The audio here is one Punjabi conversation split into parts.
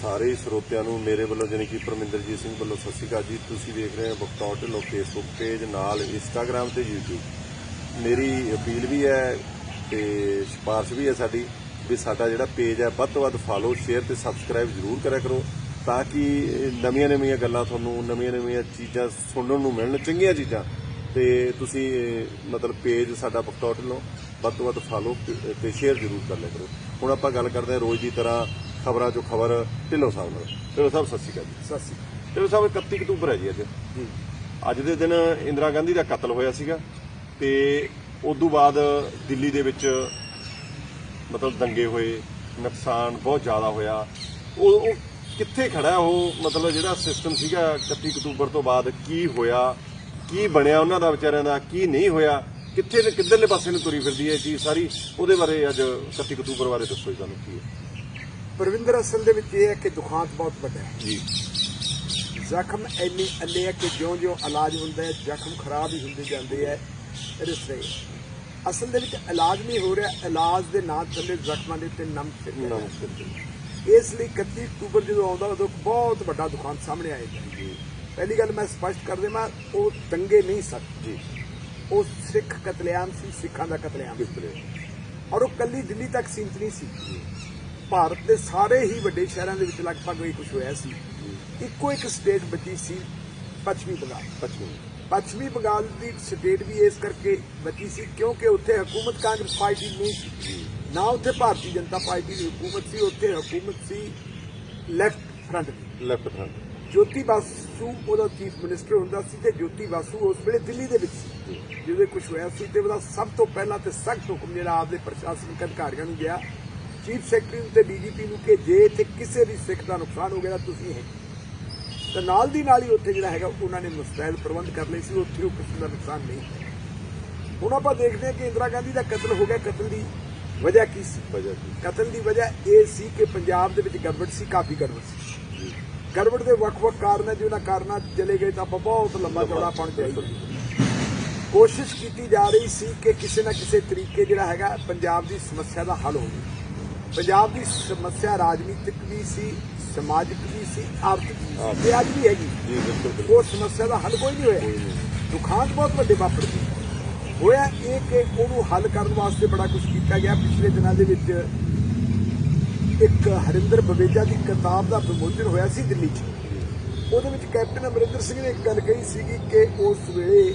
ਸਾਰੇ ਸਰੋਤਿਆਂ ਨੂੰ ਮੇਰੇ ਵੱਲੋਂ ਜਾਣੀ ਕਿ ਪਰਮਿੰਦਰਜੀਤ ਸਿੰਘ ਵੱਲੋਂ ਸਤਿ ਸ਼੍ਰੀ ਅਕਾਲ ਜੀ। ਤੁਸੀਂ ਦੇਖ ਰਹੇ ਹੋ ਬਖਤੌਰ ਢਿੱਲੋਂ ਫੇਸਬੁੱਕ ਪੇਜ ਨਾਲ ਇੰਸਟਾਗ੍ਰam ਤੇ YouTube ਮੇਰੀ ਅਪੀਲ ਵੀ ਹੈ ਤੇ ਸਿਫਾਰਿਸ਼ ਵੀ ਹੈ ਸਾਡੀ ਵੀ ਸਾਡਾ ਜਿਹੜਾ ਪੇਜ ਹੈ, ਵੱਧ ਤੋਂ ਵੱਧ ਫਾਲੋ ਸ਼ੇਅਰ ਤੇ ਸਬਸਕ੍ਰਾਈਬ ਜ਼ਰੂਰ ਕਰਿਆ ਕਰੋ ਤਾਂ ਕਿ ਨਵੀਆਂ ਨਵੀਆਂ ਗੱਲਾਂ ਤੁਹਾਨੂੰ, ਨਵੀਆਂ ਨਵੀਆਂ ਚੀਜ਼ਾਂ ਸੁਣਨ ਨੂੰ ਮਿਲਣ, ਚੰਗੀਆਂ ਚੀਜ਼ਾਂ। ਤੇ ਤੁਸੀਂ ਮਤਲਬ ਪੇਜ ਸਾਡਾ ਬਖਤੌਰ ਢਿੱਲੋਂ ਵੱਧ ਤੋਂ ਵੱਧ ਫਾਲੋ ਤੇ ਸ਼ੇਅਰ ਜ਼ਰੂਰ ਕਰ ਲਿਆ ਕਰੋ। ਹੁਣ ਆਪਾਂ ਗੱਲ ਕਰਦੇ ਹਾਂ ਰੋਜ਼ ਦੀ ਤਰ੍ਹਾਂ ਖਬਰਾਂ ਚੋਂ ਖਬਰ ਢਿੱਲੋਂ ਸਾਹਿਬ ਨਾਲ। ਢਿੱਲੋਂ ਸਾਹਿਬ ਸਤਿ ਸ਼੍ਰੀ ਅਕਾਲ ਜੀ। ਸਤਿ ਸ਼੍ਰੀ ਅਕਾਲ। ਢਿੱਲੋਂ ਸਾਹਿਬ 31 ਅਕਤੂਬਰ ਹੈ ਜੀ ਅੱਜ। ਜੀ। ਅੱਜ ਦੇ ਦਿਨ ਇੰਦਰਾ ਗਾਂਧੀ ਦਾ ਕਤਲ ਹੋਇਆ ਸੀਗਾ ਤੇ ਉਸ ਤੋਂ ਬਾਅਦ ਦਿੱਲੀ ਦੇ ਵਿੱਚ ਮਤਲਬ ਦੰਗੇ ਹੋਏ ਨੁਕਸਾਨ ਬਹੁਤ ਜ਼ਿਆਦਾ ਹੋਇਆ। ਉਹ ਕਿੱਥੇ ਖੜਾ ਉਹ ਮਤਲਬ ਜਿਹੜਾ ਸਿਸਟਮ ਸੀਗਾ 31 ਅਕਤੂਬਰ ਤੋਂ ਬਾਅਦ ਕੀ ਹੋਇਆ ਕੀ ਬਣਿਆ ਉਹਨਾਂ ਦਾ ਵਿਚਾਰਿਆਂ ਦਾ ਕੀ ਨਹੀਂ ਹੋਇਆ ਕਿੱਥੇ ਕਿੱਧਰਲੇ ਪਾਸੇ ਨੂੰ ਤੁਰੀ ਫਿਰਦੀ ਹੈ ਚੀਜ਼ ਸਾਰੀ ਉਹਦੇ ਬਾਰੇ ਅੱਜ 31 ਅਕਤੂਬਰ ਬਾਰੇ ਦੱਸੋ ਜੀ ਤੁਹਾਨੂੰ ਕੀ ਹੈ। ਪਰਵਿੰਦਰ ਅਸਲ ਦੇ ਵਿੱਚ ਇਹ ਹੈ ਕਿ ਦੁਖਾਂਤ ਬਹੁਤ ਵੱਡਾ ਹੈ। ਜੀ। ਜ਼ਖਮ ਇੰਨੇ ਅੱਲੇ ਹੈ ਕਿ ਜਿਉਂ-ਜਿਉਂ ਇਲਾਜ ਹੁੰਦਾ ਹੈ ਜ਼ਖਮ ਖਰਾਬ ਹੀ ਹੁੰਦੇ ਜਾਂਦੇ ਹੈ ਰਿਸਰੇ ਅਸਲ ਦੇ ਵਿੱਚ ਇਲਾਜ ਨਹੀਂ ਹੋ ਰਿਹਾ ਇਲਾਜ ਦੇ ਨਾਂ ਥੱਲੇ ਜ਼ਖਮਾਂ ਦੇ ਉੱਤੇ ਨਮ ਫਿਰ ਰਿਹਾ। ਨਮਸਕਾਰ ਇਸ ਲਈ 31 ਅਕਤੂਬਰ ਜਦੋਂ ਆਉਂਦਾ ਉਦੋਂ ਬਹੁਤ ਵੱਡਾ ਦੁਖਾਂਤ ਸਾਹਮਣੇ ਆਏਗਾ ਜੀ। ਪਹਿਲੀ ਗੱਲ ਮੈਂ ਸਪਸ਼ਟ ਕਰ ਦੇਵਾਂ ਉਹ ਦੰਗੇ ਨਹੀਂ ਸਨ। ਜੀ। ਉਹ ਸਿੱਖ ਕਤਲੇਆਮ ਸੀ ਸਿੱਖਾਂ ਦਾ ਕਤਲੇਆਮ ਤਰ੍ਹਾਂ ਔਰ ਉਹ ਕੱਲੀ ਦਿੱਲੀ ਤੱਕ ਸੀਮਤ ਨਹੀਂ ਸੀ। ਭਾਰਤ ਦੇ ਸਾਰੇ ਹੀ ਵੱਡੇ ਸ਼ਹਿਰਾਂ ਦੇ ਵਿੱਚ ਲਗਭਗ ਇਹ ਕੁਝ ਹੋਇਆ ਸੀ। ਇੱਕੋ ਇੱਕ ਸਟੇਟ ਬਚੀ ਸੀ ਪੱਛਮੀ ਬੰਗਾਲ। ਪੱਛਮੀ। ਪੱਛਮੀ ਬੰਗਾਲ ਦੀ ਸਟੇਟ ਵੀ ਇਸ ਕਰਕੇ ਬਚੀ ਸੀ ਕਿਉਂਕਿ ਉੱਥੇ ਹਕੂਮਤ ਕਾਂਗਰਸ ਪਾਰਟੀ ਨਹੀਂ ਸੀ। ਨਾ ਉੱਥੇ ਭਾਰਤੀ ਜਨਤਾ ਪਾਰਟੀ ਦੀ ਹਕੂਮਤ ਸੀ ਉੱਥੇ ਹਕੂਮਤ ਸੀ ਲੈਫਟ ਫਰੰਟ ਦੀ। ਲੈਫਟ ਫਰੰਟ ਜੋਤੀ ਬਾਸੂ ਉਹਦਾ ਚੀਫ ਮਿਨਿਸਟਰ ਹੁੰਦਾ ਸੀ ਤੇ ਜੋਤੀ ਬਾਸੂ ਉਸ ਵੇਲੇ ਦਿੱਲੀ ਦੇ ਵਿੱਚ ਸੀ। ਜਿਹਦੇ ਕੁਝ ਹੋਇਆ ਸੀ ਤੇ ਉਹਦਾ ਸਭ ਤੋਂ ਪਹਿਲਾਂ ਤੇ ਸਖਤ ਹੁਕਮ ਜਿਹੜਾ ਆਪਦੇ ਪ੍ਰਸ਼ਾਸਨਿਕ ਅਧਿਕਾਰੀਆਂ ਨੂੰ ਗਿਆ। ਚੀਫ ਸੈਕਟਰੀ ਨੂੰ ਤੇ ਡੀਜੀਪੀ ਨੂੰ ਕਿ ਜੇ ਇੱਥੇ ਕਿਸੇ ਵੀ ਸਿੱਖ ਦਾ ਨੁਕਸਾਨ ਹੋ ਗਿਆ ਤਾਂ ਤੁਸੀਂ ਹੈ ਤਾਂ ਨਾਲ ਦੀ ਨਾਲ ਹੀ ਉੱਥੇ ਜਿਹੜਾ ਹੈਗਾ ਉਹਨਾਂ ਨੇ ਮੁਸਤੈਦ ਪ੍ਰਬੰਧ ਕਰ ਲਏ ਸੀ ਉੱਥੇ ਉਹ ਕਿਸੇ ਦਾ ਨੁਕਸਾਨ ਨਹੀਂ। ਹੁਣ ਆਪਾਂ ਦੇਖਦੇ ਹਾਂ ਕਿ ਇੰਦਰਾ ਗਾਂਧੀ ਦਾ ਕਤਲ ਹੋ ਗਿਆ ਕਤਲ ਦੀ ਵਜ੍ਹਾ ਕੀ ਸੀ? ਵਜ੍ਹਾ ਕੀ? ਕਤਲ ਦੀ ਵਜ੍ਹਾ ਇਹ ਸੀ ਕਿ ਪੰਜਾਬ ਦੇ ਵਿੱਚ ਗੜਬੜ ਸੀ ਕਾਫੀ ਗੜਬੜ ਸੀ। ਗੜਬੜ ਦੇ ਵੱਖ-ਵੱਖ ਕਾਰਨ ਹੈ ਜਿਹਨਾਂ ਕਾਰਨਾਂ ਚਲੇ ਗਏ ਤਾਂ ਆਪਾਂ ਬਹੁਤ ਲੰਬਾ ਚੌੜਾ ਪਣ ਜਾਈਏ ਕੋਸ਼ਿਸ਼ ਕੀਤੀ ਜਾ ਰਹੀ ਸੀ ਕਿ ਕਿਸੇ ਨਾ ਕਿਸੇ ਤਰੀਕੇ ਜਿਹੜਾ ਹੈਗਾ ਪੰਜਾਬ ਦੀ ਸਮੱਸਿਆ ਦਾ ਹੱਲ ਹੋਵੇ। ਪੰਜਾਬ ਦੀ ਸਮੱਸਿਆ ਰਾਜਨੀਤਿਕ ਵੀ ਸੀ ਸਮਾਜਿਕ ਵੀ ਸੀ ਆਰਥਿਕ ਵੀ ਸੀ। ਅੱਜ ਵੀ ਹੈਗੀ। ਜੀ ਬਿਲਕੁਲ ਬਿਲਕੁਲ। ਉਹ ਸਮੱਸਿਆ ਦਾ ਹੱਲ ਕੋਈ ਨਹੀਂ ਹੋਇਆ। ਦੁਖਾਂਤ ਬਹੁਤ ਵੱਡੇ ਵਾਪਰ ਗਏ। ਹੋਇਆ ਇਹ ਕਿ ਉਹਨੂੰ ਹੱਲ ਕਰਨ ਵਾਸਤੇ ਬੜਾ ਕੁਝ ਕੀਤਾ ਗਿਆ। ਪਿਛਲੇ ਦਿਨਾਂ ਦੇ ਵਿੱਚ ਇੱਕ ਹਰਿੰਦਰ ਬਵੇਜਾ ਦੀ ਕਿਤਾਬ ਦਾ ਵਿਮੋਚਨ ਹੋਇਆ ਸੀ ਦਿੱਲੀ 'ਚ। ਉਹਦੇ ਵਿੱਚ ਕੈਪਟਨ ਅਮਰਿੰਦਰ ਸਿੰਘ ਨੇ ਇੱਕ ਗੱਲ ਕਹੀ ਸੀਗੀ ਕਿ ਉਸ ਵੇਲੇ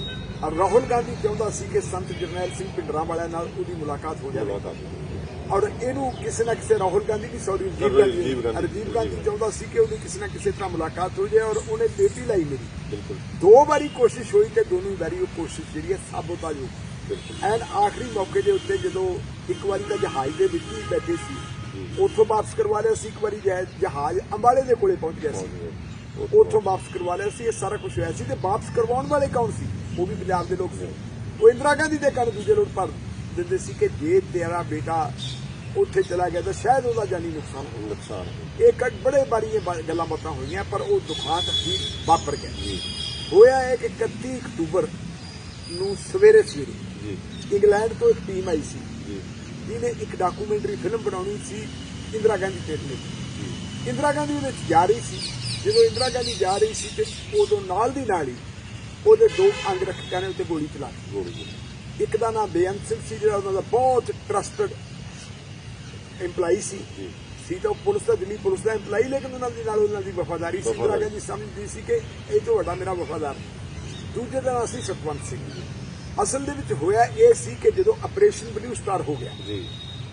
ਰਾਹੁਲ ਗਾਂਧੀ ਚਾਹੁੰਦਾ ਸੀ ਕਿ ਸੰਤ ਜਰਨੈਲ ਸਿੰਘ ਭਿੰਡਰਾਂ ਵਾਲਿਆਂ ਨਾਲ ਉਹਦੀ ਮੁਲਾਕਾਤ ਹੋ ਜਾਵੇ। ਔਰ ਇਹਨੂੰ ਕਿਸੇ ਨਾ ਕਿਸੇ ਰਾਹੁਲ ਗਾਂਧੀ ਦੀ ਸੌਰੀ ਰਾਜੀਵ ਗਾਂਧੀ ਗਾਂਧੀ। ਰਾਜੀਵ ਗਾਂਧੀ ਚਾਹੁੰਦਾ ਸੀ ਕਿ ਉਹਦੀ ਕਿਸੇ ਨਾ ਕਿਸੇ ਤਰ੍ਹਾਂ ਮੁਲਾਕਾਤ ਹੋ ਜਾਏ ਔਰ ਉਹਨੇ ਡੇਟੀ ਲਾਈ ਮੇਰੀ। ਬਿਲਕੁਲ। ਦੋ ਵਾਰੀ ਕੋਸ਼ਿਸ਼ ਹੋਈ ਤੇ ਦੋਨੋਂ ਵਾਰੀ ਉਹ ਕੋਸ਼ਿਸ਼ ਜਿਹੜੀ ਹੈ ਸਾਬੋਤਾਜ ਹੋ ਬਿਲਕੁਲ। ਐਨ ਆਖਰੀ ਮੌਕੇ ਦੇ ਉੱਤੇ ਜਦੋਂ ਇੱਕ ਵਾਰੀ ਤਾਂ ਜਹਾਜ਼ ਦੇ ਵਿੱਚ ਹੀ ਬੈਠੇ ਸੀ ਉੱਥੋਂ ਵਾਪਸ ਕਰਵਾ ਲਿਆ ਸੀ ਇੱਕ ਵਾਰੀ ਜਹਾ- ਜਹਾਜ਼ ਅੰਬਾਲੇ ਦੇ ਕੋਲੇ ਪਹੁੰਚ ਗਿਆ ਸੀ। ਉੱਥੋਂ ਵਾਪਸ ਕਰਵਾ ਲਿਆ ਸੀ ਇਹ ਸਾਰਾ ਕੁਝ ਹੋਇਆ ਸੀ ਤੇ ਵਾਪਸ ਕਰਵਾਉਣ ਵਾਲੇ ਕੌਣ ਸੀ? ਉਹ ਵੀ ਪੰਜਾਬ ਦੇ ਲੋਕ ਸੀ। ਉਹ ਇੰਦਰਾ ਗਾਂਧੀ ਦੇ ਕੰਨ ਦੂਜੇ ਲੋਕ ਭਰ ਦਿੰਦੇ ਸੀ ਕਿ ਜੇ ਤੇਰਾ ਬੇਟਾ ਉੱਥੇ ਚਲਾ ਗਿਆ ਤਾਂ ਸ਼ਾਇਦ ਉਹਦਾ ਜਾਨੀ ਨੁਕਸਾਨ ਨੁਕਸਾਨ ਇਹ ਕ ਬੜੇ ਬਾਰੀ ਇਹ ਗੱਲਾਂ ਬਾਤਾਂ ਹੋਈਆਂ ਪਰ ਉਹ ਦੁਖਾਂਤ ਹੀ ਵਾਪਰ ਗਿਆ। ਹੋਇਆ ਹੈ ਕਿ 31 ਅਕਤੂਬਰ ਨੂੰ ਸਵੇਰੇ ਸਵੇਰੇ ਜੀ। ਇੰਗਲੈਂਡ ਤੋਂ ਇੱਕ ਟੀਮ ਆਈ ਸੀ। ਜੀ। ਜਿਹਨੇ ਇੱਕ ਡਾਕੂਮੈਂਟਰੀ ਫਿਲਮ ਬਣਾਉਣੀ ਸੀ ਇੰਦਰਾ ਗਾਂਧੀ ਤੇ ਜੀ। ਇੰਦਰਾ ਗਾਂਧੀ ਉਹਦੇ ਵਿੱਚ ਜਾ ਰਹੀ ਸੀ। ਜਦੋਂ ਇੰਦਰਾ ਗਾਂਧੀ ਜਾ ਰਹੀ ਸੀ ਤੇ ਉਦੋਂ ਨਾਲ ਦੀ ਨਾਲ ਹੀ ਉਹਦੇ ਦੋ ਅੰਗ ਰੱਖਿਆ ਨੇ ਉੱਤੇ ਗੋਲੀ ਚਲਾ ਗੋਲੀ ਇੱਕ ਦਾ ਨਾਮ ਬੇਅੰਤ ਸਿੰਘ ਸੀ ਜਿਹੜਾ ਉਹਨਾਂ ਦਾ ਬਹੁਤ ਟਰਸਟਡ EMPLOYE ਸੀ। ਜੀ। ਸੀ ਤਾਂ ਪੁਲਿਸ ਦਾ ਦਿੱਲੀ ਪੁਲਿਸ ਦਾ EMPLOYE ਲੇਕਿਨ ਉਹਨਾਂ ਦੀ ਨਾਲ ਉਹਨਾਂ ਦੀ ਵਫਾਦਾਰੀ ਸੀ। ਵਫਾਦਾਰੀ। ਗਾਂਧੀ ਸਮਝਦੀ ਸੀ ਕਿ ਇਹ ਤੋਂ ਵੱਡਾ ਮੇਰਾ ਵਫਾਦਾਰ। ਦੂਜੇ ਦਾ ਨਾਂ ਸੀ ਸਤਵੰਤ ਸਿੰਘ ਅਸਲ ਦੇ ਵਿੱਚ ਹੋਇਆ ਇਹ ਸੀ ਕਿ ਜਦੋਂ ਆਪਰੇਸ਼ਨ ਬਲੂ ਸਟਾਰ ਹੋ ਗਿਆ ਜੀ।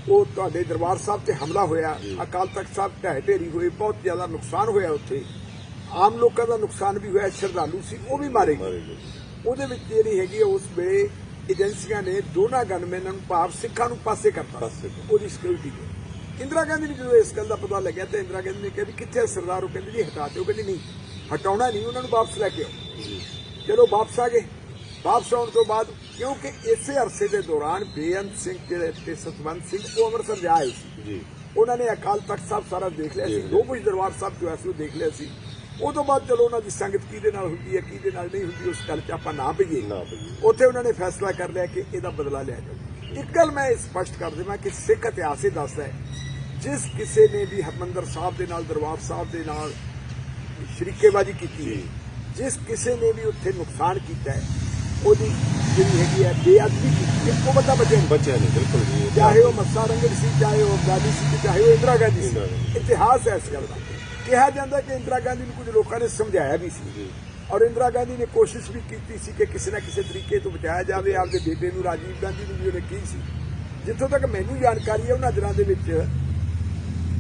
ਉਹ ਤੁਹਾਡੇ ਦਰਬਾਰ ਸਾਹਿਬ ਤੇ ਹਮਲਾ ਹੋਇਆ। ਅਕਾਲ ਤਖਤ ਸਾਹਿਬ ਢਹਿ ਢੇਰੀ ਹੋਏ ਬਹੁਤ ਜ਼ਿਆਦਾ ਨੁਕਸਾਨ ਹੋਇਆ ਉੱਥੇ। ਆਮ ਲੋਕਾਂ ਦਾ ਨੁਕਸਾਨ ਵੀ ਹੋਇਆ ਸ਼ਰਧਾਲੂ ਸੀ ਉਹ ਵੀ ਮਾਰੇ ਗਏ। ਉਹਦੇ ਵਿੱਚ ਜਿਹੜੀ ਹੈਗੀ ਉਸ ਵੇਲੇ ਏਜੰਸੀਆਂ ਨੇ ਦੋਨਾਂ ਗਨਮੈਨਾਂ ਨੂੰ ਭਾਵ ਸਿੱਖਾਂ ਨੂੰ ਪਾਸੇ ਕਰਤਾ। ਉਹਦੀ ਸਿਕਿਉਰਿਟੀ ਦੇ ਇੰਦਰਾ ਗਾਂਧੀ ਨੂੰ ਜਦੋਂ ਇਸ ਗੱਲ ਦਾ ਪਤਾ ਲੱਗਿਆ ਤੇ ਇੰਦਰਾ ਗਾਂਧੀ ਨੇ ਕਿਹਾ ਵੀ ਕਿੱਥੇ ਸਰਦਾਰ ਉਹ ਕਹਿੰਦੇ ਜੀ ਹਟਾ ਦਿਓ ਕਹਿੰਦੇ ਨਹੀਂ ਹਟਾਉਣਾ ਨਹੀਂ ਉਹਨਾਂ ਨੂੰ ਵਾਪਸ ਲੈ ਕੇ ਆਓ। ਚਲੋ ਵਾਪਸ ਆ ਗਏ। ਵਾਪਸ ਆਉਣ ਤੋਂ ਬਾਅਦ ਕਿਉਂਕਿ ਇਸੇ ਅਰਸੇ ਦੇ ਦੌਰਾਨ ਬੇਅੰਤ ਸਿੰਘ ਜਿਹੜੇ ਤੇ ਸਤਵੰਤ ਸਿੰਘ ਉਹ ਅੰਮ੍ਰਿਤਸਰ ਜਾ ਆਏ ਸੀ। ਜੀ। ਉਹਨਾਂ ਨੇ ਅਕਾਲ ਤਖਤ ਸਾਹਿਬ ਸਾਰਾ ਦੇਖ ਲਿਆ ਸੀ। ਦੋ ਕੁਝ ਦਰਬਾਰ ਸਾਹਿਬ ਜੋ ਹੈ ਸੀ ਉਹ ਦੇਖ ਲਿਆ ਸੀ। ਉਹ ਤੋਂ ਬਾਅਦ ਚਲੋ ਉਹਨਾਂ ਦੀ ਸੰਗਤ ਕਿਹਦੇ ਨਾਲ ਹੁੰਦੀ ਹੈ ਕਿਹਦੇ ਨਾਲ ਨਹੀਂ ਹੁੰਦੀ ਉਸ ਗੱਲ 'ਚ ਆਪਾਂ ਨਾ ਪਈਏ ਨਾ ਪਈਏ। ਉੱਥੇ ਉਹਨਾਂ ਨੇ ਫੈਸਲਾ ਕਰ ਲਿਆ ਕਿ ਇਹਦਾ ਬਦਲਾ ਲਿਆ ਜਾਊ। ਇੱਕ ਗੱਲ ਮੈਂ ਸਪਸ਼ਟ ਕਰ ਦੇਵਾਂ ਕਿ ਸਿੱਖ ਇਤਿਹਾਸ ਇਹ ਦੱਸਦਾ ਹੈ ਜਿਸ ਕਿਸੇ ਨੇ ਵੀ ਹਰਮੰਦਰ ਸਾਹਿਬ ਦੇ ਨਾਲ ਦਰਬਾਰ ਸਾਹਿਬ ਦੇ ਨਾਲ ਸ਼ਰੀਕੇਬਾਜ਼ੀ ਕੀਤੀ ਹੈ। ਜਿਸ ਕਿਸੇ ਨੇ ਵੀ ਉੱਥੇ ਨੁਕਸਾਨ ਕੀਤਾ ਹੈ ਉਹਦੀ ਜਿਹੜੀ ਹੈਗੀ ਹੈ ਬੇਅਦਬੀ ਕੀਤੀ ਹੈ ਉਹ ਬੰਦਾ ਬਚਿਆ ਨਹੀਂ। ਬੱਚਿਆਂ ਨੇ ਬਿਲਕੁਲ ਜੀ ਚਾਹੇ ਉਹ ਮੱਸਾ ਰੰਗੜ ਸੀ ਚਾਹੇ ਉਹ ਗਾਂਧੀ ਸੀ ਚਾਹੇ ਉਹ ਇੰਦਰਾ ਗਾਂਧੀ ਸੀ। ਇਤਿਹਾਸ ਹੈ ਇਸ ਗੱਲ ਦਾ। ਕਿਹਾ ਜਾਂਦਾ ਕਿ ਇੰਦਰਾ ਗਾਂਧੀ ਨੂੰ ਕੁਝ ਲੋਕਾਂ ਨੇ ਸਮਝਾਇਆ ਵੀ ਸੀ। ਔਰ ਇੰਦਰਾ ਗਾਂਧੀ ਨੇ ਕੋਸ਼ਿਸ਼ ਵੀ ਕੀਤੀ ਸੀ ਕਿ ਕਿਸੇ ਨਾ ਕਿਸੇ ਤਰੀਕੇ ਤੋਂ ਬਚਾਇਆ ਜਾਵੇ। ਆਪਦੇ ਬੇਟੇ ਨੂੰ ਰਾਜੀਵ ਗਾਂਧੀ ਨੂੰ ਵੀ ਉਹਨੇ ਕੀ ਸੀ। ਜਿੱਥੋਂ ਤੱਕ ਮੈਨੂੰ ਜਾਣਕਾਰੀ ਹੈ ਉਹਨਾਂ ਦਿਨਾਂ ਦੇ ਵਿੱਚ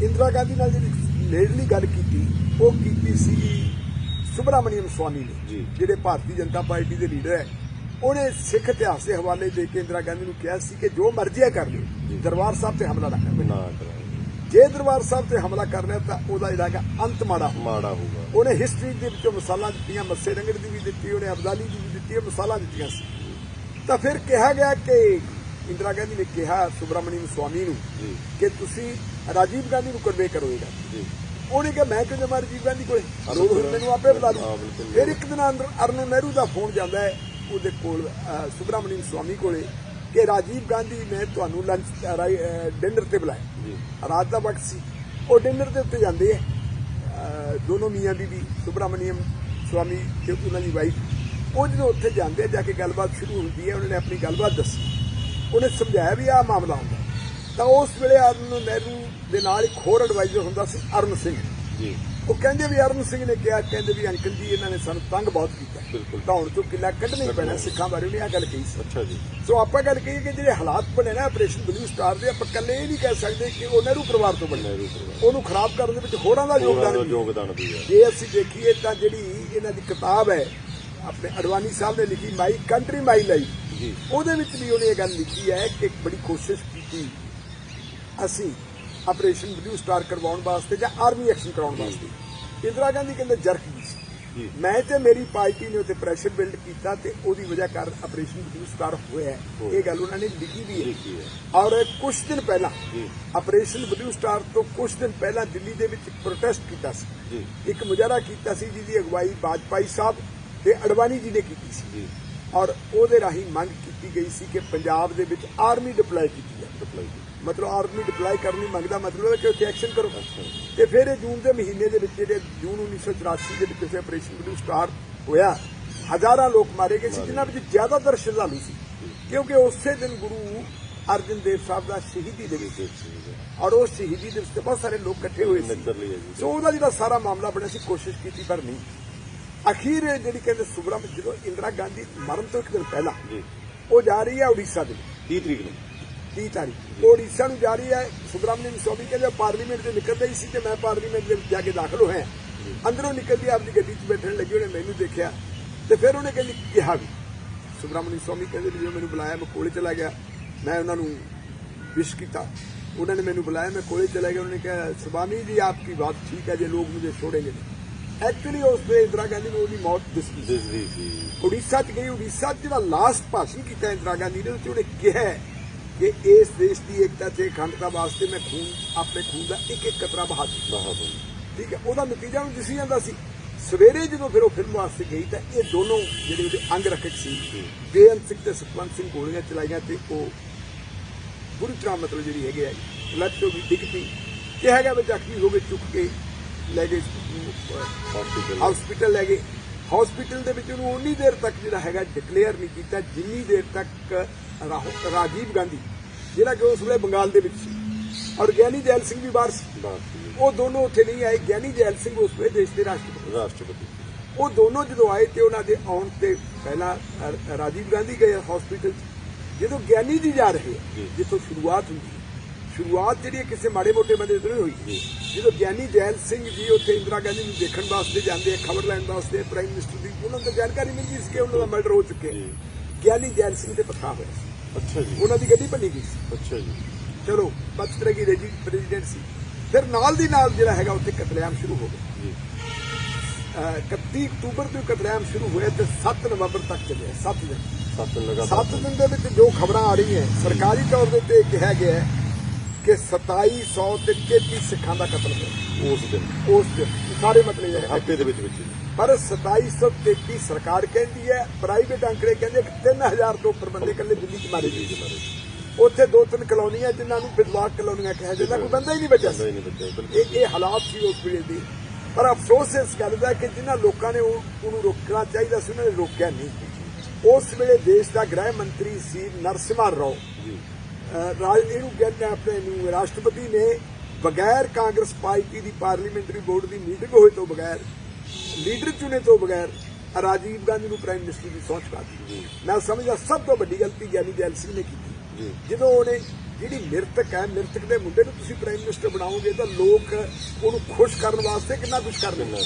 ਇੰਦਰਾ ਗਾਂਧੀ ਨਾਲ ਜਿਹੜੀ ਨੇੜਲੀ ਗੱਲ ਕੀਤੀ ਉਹ ਕੀਤੀ ਸੀ ਸੁਬਰਾਮਣੀਅਮ ਸਵਾਮੀ ਨੇ। ਜਿਹੜੇ ਭਾਰਤੀ ਜਨਤਾ ਪਾਰਟੀ ਦੇ ਲੀਡਰ ਹੈ। ਉਹਨੇ ਸਿੱਖ ਇਤਿਹਾਸ ਦੇ ਹਵਾਲੇ ਦੇ ਕੇ ਇੰਦਰਾ ਗਾਂਧੀ ਨੂੰ ਕਿਹਾ ਸੀ ਕਿ ਜੋ ਮਰਜ਼ੀ ਹੈ ਕਰ ਲਿਓ ਦਰਬਾਰ ਸਾਹਿਬ ਤੇ ਹਮਲਾ ਨਾ ਕਰੋ ਜੇ ਦਰਬਾਰ ਸਾਹਿਬ ਤੇ ਹਮਲਾ ਕਰ ਲਿਆ ਤਾਂ ਉਹਦਾ ਜਿਹੜਾ ਅੰਤ ਮਾੜਾ ਮਾੜਾ ਹੋਊਗਾ। ਉਹਨੇ ਹਿਸਟਰੀ ਦੇ ਵਿੱਚੋਂ ਮਿਸਾਲਾਂ ਦਿੱਤੀਆਂ ਮੱਸੇ ਰੰਗੜ ਦੀ ਵੀ ਦਿੱਤੀ ਉਹਨੇ ਅਬਦਾਲੀ ਦੀ ਵੀ ਦਿੱਤੀ ਉਹ ਮਿਸਾਲਾਂ ਦਿੱਤੀਆਂ ਸੀ। ਤਾਂ ਫਿਰ ਕਿਹਾ ਗਿਆ ਕਿ ਇੰਦਰਾ ਗਾਂਧੀ ਨੇ ਕਿਹਾ ਸੁਬਰਾਮਣੀਅਮ ਸਵਾਮੀ ਨੂੰ ਕਿ ਤੁਸੀਂ ਰਾਜੀਵ ਗਾਂਧੀ ਨੂੰ ਕਨਵੇ ਕਰੋ ਜੀ। ਉਹਨੇ ਕਿਹਾ ਮੈਂ ਕਿਉਂ ਜਾਵਾਂ ਰਾਜੀਵ ਗਾਂਧੀ ਕੋਲੇ। ਮੈਨੂੰ ਆਪੇ ਬੁਲਾ ਹਾਂ, ਲੂ ਬਿਲਕੁਲ। ਫਿਰ ਇੱਕ ਦਿਨ ਅੰਦਰ ਅਰੁਣ ਨਹਿਰੂ ਦਾ ਫੋਨ ਜਾਂਦਾ ਹੈ ਉਹਦੇ ਕੋਲ ਅਹ, ਸੁਬਰਾਮਣੀਅਮ ਸਵਾਮੀ ਕੋਲੇ ਕਿ ਰਾਜੀਵ ਗਾਂਧੀ ਨੇ ਤੁਹਾਨੂੰ ਲੰਚ ਡਿਨਰ ਤੇ ਬੁਲਾਇਆ। ਜੀ। ਰਾਤ ਦਾ ਵਕਤ ਸੀ। ਉਹ ਡਿਨਰ ਦੇ ਉੱਤੇ ਜਾਂਦੇ ਅਹ ਦੋਨੋਂ ਮੀਆਂ ਬੀਬੀ ਸੁਬਰਾਮਣੀਅਮ ਸਵਾਮੀ ਤੇ ਉਹਨਾਂ ਦੀ ਵਾਈਫ ਉਹ ਜਦੋਂ ਉੱਥੇ ਜਾਂਦੇ ਆ, ਜਾ ਕੇ ਗੱਲਬਾਤ ਸ਼ੁਰੂ ਹੁੰਦੀ ਹੈ ਉਹਨਾਂ ਨੇ ਆਪਣੀ ਗੱਲਬਾਤ ਦੱਸੀ। ਉਹਨੇ ਸਮਝਾਇਆ ਵੀ ਆਹ ਮਾਮਲਾ ਹੁੰਦਾ। ਤਾਂ ਉਸ ਵੇਲੇ ਅਰੁਣ ਨਹਿਰੂ ਦੇ ਨਾਲ ਇੱਕ ਹੋਰ ਐਡਵਾਈਜ਼ਰ ਹੁੰਦਾ ਸੀ ਅਰੁਣ ਸਿੰਘ। ਜੀ। ਉਹ ਕਹਿੰਦੇ ਵੀ ਅਰੁਣ ਸਿੰਘ ਨੇ ਕਿਹਾ ਕਹਿੰਦੇ ਵੀ ਅੰਕਲ ਜੀ ਇਹਨਾਂ ਨੇ ਸਾਨੂੰ ਤੰਗ ਬਹੁਤ ਕੀਤਾ। ਬਿਲਕੁਲ। ਤਾਂ ਹੁਣ ਤੋਂ ਕਿਲਾ ਕੱਢਣਾ ਹੀ ਪੈਣਾ ਸਿੱਖਾਂ ਬਾਰੇ ਉਹਨੇ ਆਹ ਗੱਲ ਕਹੀ ਸੀ। ਅੱਛਾ ਜੀ। ਸੋ ਆਪਾਂ ਗੱਲ ਕਹੀਏ ਕਿ ਜਿਹੜੇ ਹਾਲਾਤ ਬਣੇ ਨਾ ਆਪਰੇਸ਼ਨ ਬਲੂ ਸਟਾਰ ਦੇ ਆਪਾਂ ਇਕੱਲੇ ਇਹ ਨਹੀਂ ਕਹਿ ਸਕਦੇ ਕਿ ਉਹ ਨਹਿਰੂ ਪਰਿਵਾਰ ਤੋਂ ਬਣੇ। ਨਹਿਰੂ ਪਰਿਵਾਰ। ਉਹਨੂੰ ਖਰਾਬ ਕਰਨ ਦੇ ਵਿੱਚ ਹੋਰਾਂ ਦਾ ਯੋਗਦਾਨ ਵੀ ਹੈ। ਯੋਗਦਾਨ ਵੀ ਹੈ। ਜੇ ਅਸੀਂ ਦੇਖੀਏ ਤਾਂ ਜਿਹੜੀ ਇਹਨਾਂ ਦੀ ਕਿਤਾਬ ਹੈ ਆਪਣੇ ਅਡਵਾਨੀ ਸਾਹਿਬ ਨੇ ਲਿਖੀ ਮਾਈ ਕੰਟਰੀ ਮਾਈ ਲਾਈਫ ਉਹਦੇ ਵਿੱਚ ਵੀ ਉਹਨੇ ਇਹ ਗੱਲ ਲਿਖੀ ਹੈ ਕਿ ਬੜੀ ਕੋਸ਼ਿਸ਼ ਕੀਤੀ ਅਸੀਂ ਆਪਰੇਸ਼ਨ ਬਲੂ ਸਟਾਰ ਕਰਵਾਉਣ ਵਾਸਤੇ ਜਾਂ ਆਰਮੀ ਐਕਸ਼ਨ ਕਰਾਉਣ ਵਾਸਤੇ। ਇੰਦਰਾ ਗਾਂਧੀ ਕਹਿੰਦੇ ਜਰਕ ਸੀ। ਮੈਂ ਤੇ ਮੇਰੀ ਪਾਰਟੀ ਨੇ ਉੱਤੇ ਪ੍ਰੈਸ਼ਰ ਬਿਲਡ ਕੀਤਾ ਤੇ ਉਹਦੀ ਵਜ੍ਹਾ ਕਾਰਨ ਆਪਰੇਸ਼ਨ ਬਲੂ ਸਟਾਰ ਹੋਇਆ। ਇਹ ਗੱਲ ਉਹਨਾਂ ਨੇ ਲਿਖੀ ਵੀ ਹੈ। ਔਰ ਕੁਝ ਦਿਨ ਪਹਿਲਾਂ ਆਪਰੇਸ਼ਨ ਬਲੂ ਸਟਾਰ ਤੋਂ ਕੁਝ ਦਿਨ ਪਹਿਲਾਂ ਦਿੱਲੀ ਦੇ ਵਿੱਚ ਪ੍ਰੋਟੈਸਟ ਕੀਤਾ ਸੀ। ਇੱਕ ਮੁਜ਼ਾਹਰਾ ਕੀਤਾ ਸੀ ਜਿਹਦੀ ਅਗਵਾਈ ਬਾਜਪਾਈ ਸਾਹਿਬ ਤੇ ਅਡਵਾਨੀ ਜੀ ਨੇ ਕੀਤੀ ਸੀ। ਔਰ ਉਹਦੇ ਰਾਹੀਂ ਮੰਗ ਕੀਤੀ ਗਈ ਸੀ ਕਿ ਪੰਜਾਬ ਦੇ ਵਿੱਚ ਆਰਮੀ ਡਿਪਲਾਈ ਕੀਤੀ ਜਾਵੇ। ਅਪਲਾਈ ਮਤਲਬ ਆਰਮੀ ਡਿਪਲਾਈ ਕਰਨ ਦੀ ਮੰਗ ਦਾ ਮਤਲਬ ਹੈ ਕਿ ਉੱਥੇ ਐਕਸ਼ਨ ਕਰੋ। ਤੇ ਫਿਰ ਇਹ ਜੂਨ ਦੇ ਮਹੀਨੇ ਦੇ ਵਿੱਚ ਜਿਹੜੇ ਜੂਨ 1984 ਦੇ ਵਿੱਚ ਇਹ ਆਪਰੇਸ਼ਨ ਬਲੂ ਸਟਾਰ ਹੋਇਆ ਹਜ਼ਾਰਾਂ ਲੋਕ ਮਾਰੇ ਗਏ ਸੀ ਜਿਨ੍ਹਾਂ ਵਿੱਚ ਜ਼ਿਆਦਾਤਰ ਸ਼ਰਧਾਲੂ ਸੀ। ਕਿਉਂਕਿ ਉਸੇ ਦਿਨ ਗੁਰੂ ਅਰਜਨ ਦੇਵ ਸਾਹਿਬ ਦਾ ਸ਼ਹੀਦੀ ਦਿਵਸ ਸੀ। ਔਰ ਉਸ ਸ਼ਹੀਦੀ ਦਿਵਸ ਤੇ ਬਹੁਤ ਸਾਰੇ ਲੋਕ ਇਕੱਠੇ ਹੋਏ ਸੀ। ਸੋ ਉਹਦਾ ਜਿਹੜਾ ਸਾਰਾ ਮਾਮਲਾ ਬਣਿਆ ਸੀ ਕੋਸ਼ਿਸ਼ ਕੀਤੀ ਪਰ ਨਹੀਂ। ਅਖੀਰ ਜਿਹੜੀ ਕਹਿੰਦੇ ਸੁਬਰਮ ਜਦੋਂ ਇੰਦਰਾ ਗਾਂਧੀ ਮਰਨ ਤੋਂ ਇੱਕ ਦਿਨ ਪਹਿਲਾਂ ਜੀ। ਉਹ ਜਾ ਰਹੀ ਹੈ ਉੜੀਸਾ ਦੇ ਵਿੱਚ। 30 ਤਰੀਕ ਨੂੰ। 30 ਤਾਰੀਖ। ਉਹ ਉੜੀਸਾ ਨੂੰ ਜਾ ਰਹੀ ਹੈ। ਸੁਬਰਾਮਨਿਅਮ ਸਵਾਮੀ ਕਹਿੰਦੇ ਪਾਰਲੀਮੈਂਟ ਦੇ ਨਿਕਲਦਾ ਹੀ ਸੀ ਤੇ ਮੈਂ ਪਾਰਲੀਮੈਂਟ ਦੇ ਵਿੱਚ ਜਾ ਕੇ ਦਾਖਲ ਹੋਇਆ। ਅੰਦਰੋਂ ਨਿਕਲਦੀ ਆਪਣੀ ਗੱਡੀ 'ਚ ਬੈਠਣ ਲੱਗੀ ਉਹਨੇ ਮੈਨੂੰ ਦੇਖਿਆ। ਤੇ ਫਿਰ ਉਹਨੇ ਕਹਿੰਦੀ ਕਿਹਾ ਵੀ ਸੁਬਰਾਮਨਿਅਮ ਸਵਾਮੀ ਕਹਿੰਦੇ ਜਦੋਂ ਮੈਨੂੰ ਬੁਲਾਇਆ ਮੈਂ ਕੋਲੇ ਚਲਾ ਗਿਆ। ਮੈਂ ਉਹਨਾਂ ਨੂੰ ਵਿਸ਼ ਕੀਤਾ। ਉਹਨਾਂ ਨੇ ਮੈਨੂੰ ਬੁਲਾਇਆ ਮੈਂ ਕੋਲੇ ਚਲਾ ਗਿਆ। ਉਹਨਾਂ ਨੇ ਕਿਹਾ ਸਵਾਮੀ ਜੀ ਆਪਕੀ ਬਾਤ ਠੀਕ ਹੈ ਜੇ ਲੋਕ ਮੁਝੇ ਛੋੜेंगे। ਐਕਚੁਅਲੀ ਉਸ ਵੇ ਇੰਦਰਾ ਗਾਂਧੀ ਨੂੰ ਉਹਦੀ ਮੌਤ ਦਿਸਦੀ ਦਿਸਦੀ ਸੀ। ਉੜੀਸਾ ਚ ਗਈ ਉੜੀਸਾ 'ਚ ਜਿਹੜਾ ਲਾਸਟ ਭਾਸ਼ਣ ਕੀਤਾ ਇੰਦਰਾ ਗਾਂਧੀ ਨੇ 'ਚ ਉਹਨੇ ਕਿਹਾ ਕਿ ਇਸ ਦੇਸ਼ ਦੀ ਏਕਤਾ ਤੇ ਅਖੰਡਤਾ ਵਾਸਤੇ ਮੈਂ ਖੂਨ ਆਪਣੇ ਖੂਨ ਦਾ ਇੱਕ ਇੱਕ ਕਤਰਾ ਬਹਾ ਦਿੱਤਾ ਠੀਕ ਹੈ ਉਹਦਾ ਨਤੀਜਾ ਨੂੰ ਦਿਸੀ ਜਾਂਦਾ ਸੀ। ਸਵੇਰੇ ਜਦੋਂ ਫਿਰ ਉਹ ਫਿਲਮ ਵਾਸਤੇ ਗਈ ਤਾਂ ਇਹ ਦੋਨੋਂ ਜਿਹੜੇ ਉਹਦੇ ਅੰਗ ਰੱਖਕ ਸੀ ਬੇਅੰਤ ਸਿੰਘ ਤੇ ਸੁਖਵੰਤ ਸਿੰਘ ਗੋਲੀਆਂ ਚਲਾਈਆਂ ਤੇ ਉਹ ਬੁਰੀ ਤਰ੍ਹਾਂ ਮਤਲਬ ਜਿਹੜੀ ਹੈਗੇ ਆ ਲੱਤ ਤੋਂ ਵੀ ਡਿੱਗ ਪਈ। ਕਿਹਾ ਗਿਆ ਵੀ ਜ਼ਖਮੀ ਹੋ ਗਏ ਚੁੱਕ ਕੇ ਲੈ ਗਏ ਹਸਪੀਟਲ ਲੈ ਗਏ ਹਸਪੀਟਲ ਦੇ ਵਿੱਚ ਉਹਨੂੰ ਉਨੀ ਦੇਰ ਤੱਕ ਜਿਹੜਾ ਹੈਗਾ ਡਿਕਲੇਅਰ ਨਹੀਂ ਕੀਤਾ ਜਿੰਨੀ ਦੇਰ ਤੱਕ ਰਾਜੀਵ ਗਾਂਧੀ ਜਿਹੜਾ ਕਿ ਉਸ ਵੇਲੇ ਬੰਗਾਲ ਦੇ ਵਿੱਚ ਸੀ। ਔਰ ਗਿਆਨੀ ਜੈਲ ਸਿੰਘ ਵੀ ਬਾਹਰ ਸੀ। ਉਹ ਦੋਨੋਂ ਉੱਥੇ ਨਹੀਂ ਆਏ। ਗਿਆਨੀ ਜੈਲ ਸਿੰਘ ਉਸ ਵੇਲੇ ਦੇਸ਼ ਦੇ ਰਾਸ਼ਟਰਪਤੀ। ਰਾਸ਼ਟਰਪਤੀ। ਉਹ ਦੋਨੋਂ ਜਦੋਂ ਆਏ ਤੇ ਉਹਨਾਂ ਦੇ ਆਉਣ ਤੇ ਪਹਿਲਾਂ ਰਾਜੀਵ ਗਾਂਧੀ ਗਏ ਹਸਪੀਟਲ ਜਦੋਂ ਗਿਆਨੀ ਜੀ ਜਾ ਰਹੇ। ਜਿੱਥੋਂ ਸ਼ੁਰੂਆਤ ਹੁੰਦੀ ਸ਼ੁਰੂਆਤ ਜਿਹੜੀ ਹੈ ਕਿਸੇ ਮਾੜੇ ਮੋਟੇ ਬੰਦੇ ਤੋਂ ਨਹੀਂ ਹੋਈ ਜਦੋਂ ਗਿਆਨੀ ਜੈਲ ਸਿੰਘ ਜੀ ਉੱਥੇ ਇੰਦਰਾ ਗਾਂਧੀ ਨੂੰ ਦੇਖਣ ਵਾਸਤੇ ਜਾਂਦੇ ਆ ਖਬਰ ਲੈਣ ਵਾਸਤੇ ਪ੍ਰਾਈਮ ਮਿਨਿਸਟਰ ਦੀ ਉਹਨਾਂ ਨੂੰ ਤਾਂ ਜਾਣਕਾਰੀ ਮਿਲਦੀ ਸੀ ਕਿ ਉਹਨਾਂ ਦਾ ਮਰਡਰ ਹੋ ਚੁੱਕਿਆ। ਗਿਆਨੀ ਜੈਲ ਸਿੰਘ ਤੇ ਪੱਥਾ ਹੋਇਆ ਸੀ। ਅੱਛਾ ਜੀ। ਉਹਨਾਂ ਦੀ ਗੱਡੀ ਭੰਨੀ ਗਈ ਸੀ। ਅੱਛਾ ਜੀ। ਚਲੋ ਬਚ ਤਰ੍ਹਾਂ ਦੀ ਪ੍ਰੈਜ਼ੀਡੈਂਟ ਸੀ। ਫਿਰ ਨਾਲ ਦੀ ਨਾਲ ਜਿਹੜਾ ਹੈਗਾ ਉੱਥੇ ਕਤਲੇਆਮ ਸ਼ੁਰੂ ਹੋ ਗਿਆ। ਜੀ। ਅਹ 31 ਅਕਤੂਬਰ ਤੋਂ ਕਤਲੇਆਮ ਸ਼ੁਰੂ ਹੋਇਆ ਤੇ 7 ਨਵੰਬਰ ਤੱਕ ਚੱਲਿਆ। 7 ਦਿਨ। ਸੱਤ ਲਗਾਤਾਰ 7 ਦਿਨ ਦੇ ਵਿੱਚ ਜੋ ਖਬਰਾਂ ਆ ਰਹੀਆਂ ਸਰਕਾਰੀ ਤੌਰ ਦੇ ਉੱਤੇ ਕਿਹਾ ਗਿਆ ਹੈ ਕਿ 2700 ਤੇ 33 ਸਿੱਖਾਂ ਦਾ ਕਤਲ ਹੋਇਆ। ਉਸ ਦਿਨ। ਉਸ ਦਿਨ। ਸਾਰੇ ਮਤਲਬ ਇਹ ਹਫ਼ਤੇ ਦੇ ਵਿੱਚ ਵਿੱਚ। ਪਰ 2733 ਸਰਕਾਰ ਕਹਿੰਦੀ ਹੈ ਪ੍ਰਾਈਵੇਟ ਅੰਕੜੇ ਕਹਿੰਦੇ ਕਿ 3000 ਤੋਂ ਉੱਪਰ ਬੰਦੇ ਇਕੱਲੇ ਦਿੱਲੀ 'ਚ ਮਾਰੇ ਗਏ। ਉੱਥੇ ਦੋ ਤਿੰਨ ਕਲੋਨੀਆਂ ਜਿਨ੍ਹਾਂ ਨੂੰ ਵਿਦਵਾਕ ਕਲੋਨੀਆਂ ਕਿਹਾ ਜਾਂਦਾ ਕੋਈ ਬੰਦਾ ਹੀ ਨਹੀਂ ਬਚਿਆ ਇਹ ਇਹ ਹਾਲਾਤ ਸੀ ਉਸ ਵੇਲੇ ਦੇ। ਪਰ ਅਫਸੋਸ ਇਸ ਗੱਲ ਦਾ ਕਿ ਜਿਨ੍ਹਾਂ ਲੋਕਾਂ ਨੇ ਉਹ- ਉਹਨੂੰ ਰੋਕਣਾ ਚਾਹੀਦਾ ਸੀ ਉਹਨਾਂ ਨੇ ਰੋਕਿਆ ਨਹੀਂ। ਉਸ ਵੇਲੇ ਦੇਸ਼ ਦਾ ਗ੍ਰਹਿ ਮੰਤਰੀ ਸੀ ਨਰਸਿਮਹਾ ਰਾਓ। ਰਾਜ ਇਹਨੂੰ ਕਹਿੰਦੇ ਆ ਆਪਣੇ ਨੂੰ ਰਾਸ਼ਟਰਪਤੀ ਨੇ ਬਗੈਰ ਕਾਂਗਰਸ ਪਾਰਟੀ ਦੀ ਪਾਰਲੀਮੈਂਟਰੀ ਬੋਰਡ ਦੀ ਮੀਟਿੰਗ ਹੋਏ ਤੋਂ ਬਗੈਰ ਲੀਡਰ ਚੁਣੇ ਤੋਂ ਬਗੈਰ ਰਾਜੀਵ ਗਾਂਧੀ ਨੂੰ ਪ੍ਰਾਈਮ ਮਿਨਿਸਟਰ ਦੀ ਸਹੁੰ ਚੁਕਾ ਦਿੱਤੀ। ਮੈਂ ਸਮਝਦਾ ਸਭ ਤੋਂ ਵੱਡੀ ਗਲਤੀ ਗਿਆਨੀ ਜੈਲ ਸਿੰਘ ਨੇ ਕੀਤੀ। ਜਦੋਂ ਉਹਨੇ ਜਿਹੜੀ ਮ੍ਰਿਤਕ ਹੈ ਮ੍ਰਿਤਕ ਦੇ ਮੁੰਡੇ ਨੂੰ ਤੁਸੀਂ ਪ੍ਰਾਈਮ ਮਿਨਿਸਟਰ ਬਣਾਓਗੇ ਤਾਂ ਲੋਕ ਉਹਨੂੰ ਖੁਸ਼ ਕਰਨ ਵਾਸਤੇ ਕਿੰਨਾ ਕੁਝ ਕਰ ਦਿੰਦੇ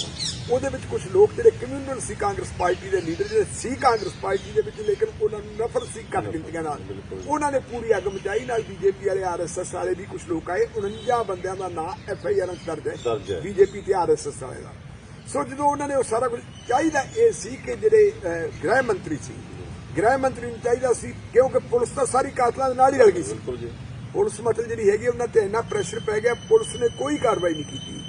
ਉਹਦੇ ਵਿੱਚ ਕੁਝ ਲੋਕ ਜਿਹੜੇ ਕਮਿਊਨਲ ਸੀ ਕਾਂਗਰਸ ਪਾਰਟੀ ਦੇ ਲੀਡਰ ਜਿਹੜੇ ਸੀ ਕਾਂਗਰਸ ਪਾਰਟੀ ਦੇ ਵਿੱਚ ਲੇਕਿਨ ਉਹਨਾਂ ਨੂੰ ਨਫ਼ਰਤ ਸੀ ਘੱਟ ਗਿਣਤੀਆਂ ਨਾਲ। ਉਹਨਾਂ ਨੇ ਪੂਰੀ ਅੱਗ ਮਚਾਈ ਨਾਲ ਬੀਜੇਪੀ ਵਾਲੇ ਆਰਐਸਐਸ ਵਾਲੇ ਵੀ ਕੁਝ ਲੋਕ ਆਏ 49 ਬੰਦਿਆਂ ਦਾ ਨਾਂ ਐਫਆਈਆਰ ਦਰਜ ਦਰਜ ਹੈ। ਬੀਜੇਪੀ ਤੇ ਆਰਐਸਐਸ ਵਾਲੇ ਦਾ। ਸੋ ਜਦੋਂ ਉਹਨਾਂ ਨੇ ਉਹ ਸਾਰਾ ਕੁਝ ਚਾਹੀਦਾ ਇਹ ਸੀ ਕਿ ਜਿਹੜੇ ਗ੍ਰਹਿ ਮੰਤਰੀ ਸੀ ਗ੍ਰਹਿ ਮੰਤਰੀ ਨੂੰ ਚਾਹੀਦਾ ਸੀ ਕਿਉਂਕਿ ਪੁਲਿਸ ਤਾਂ ਸਾਰੀ ਕਾਤਲਾਂ ਦੇ ਨਾਲ ਹੀ ਰਲ ਗਈ ਸੀ। ਪੁਲਿਸ ਮਤਲਬ ਜਿਹੜੀ ਹੈਗੀ ਉਹਨਾਂ ਤੇ ਇੰਨਾ ਪ੍ਰੈਸ਼ਰ ਪੈ ਗਿਆ ਪੁਲਿਸ ਨੇ ਕੋਈ ਕਾਰਵਾਈ ਨਹੀਂ ਕੀਤੀ।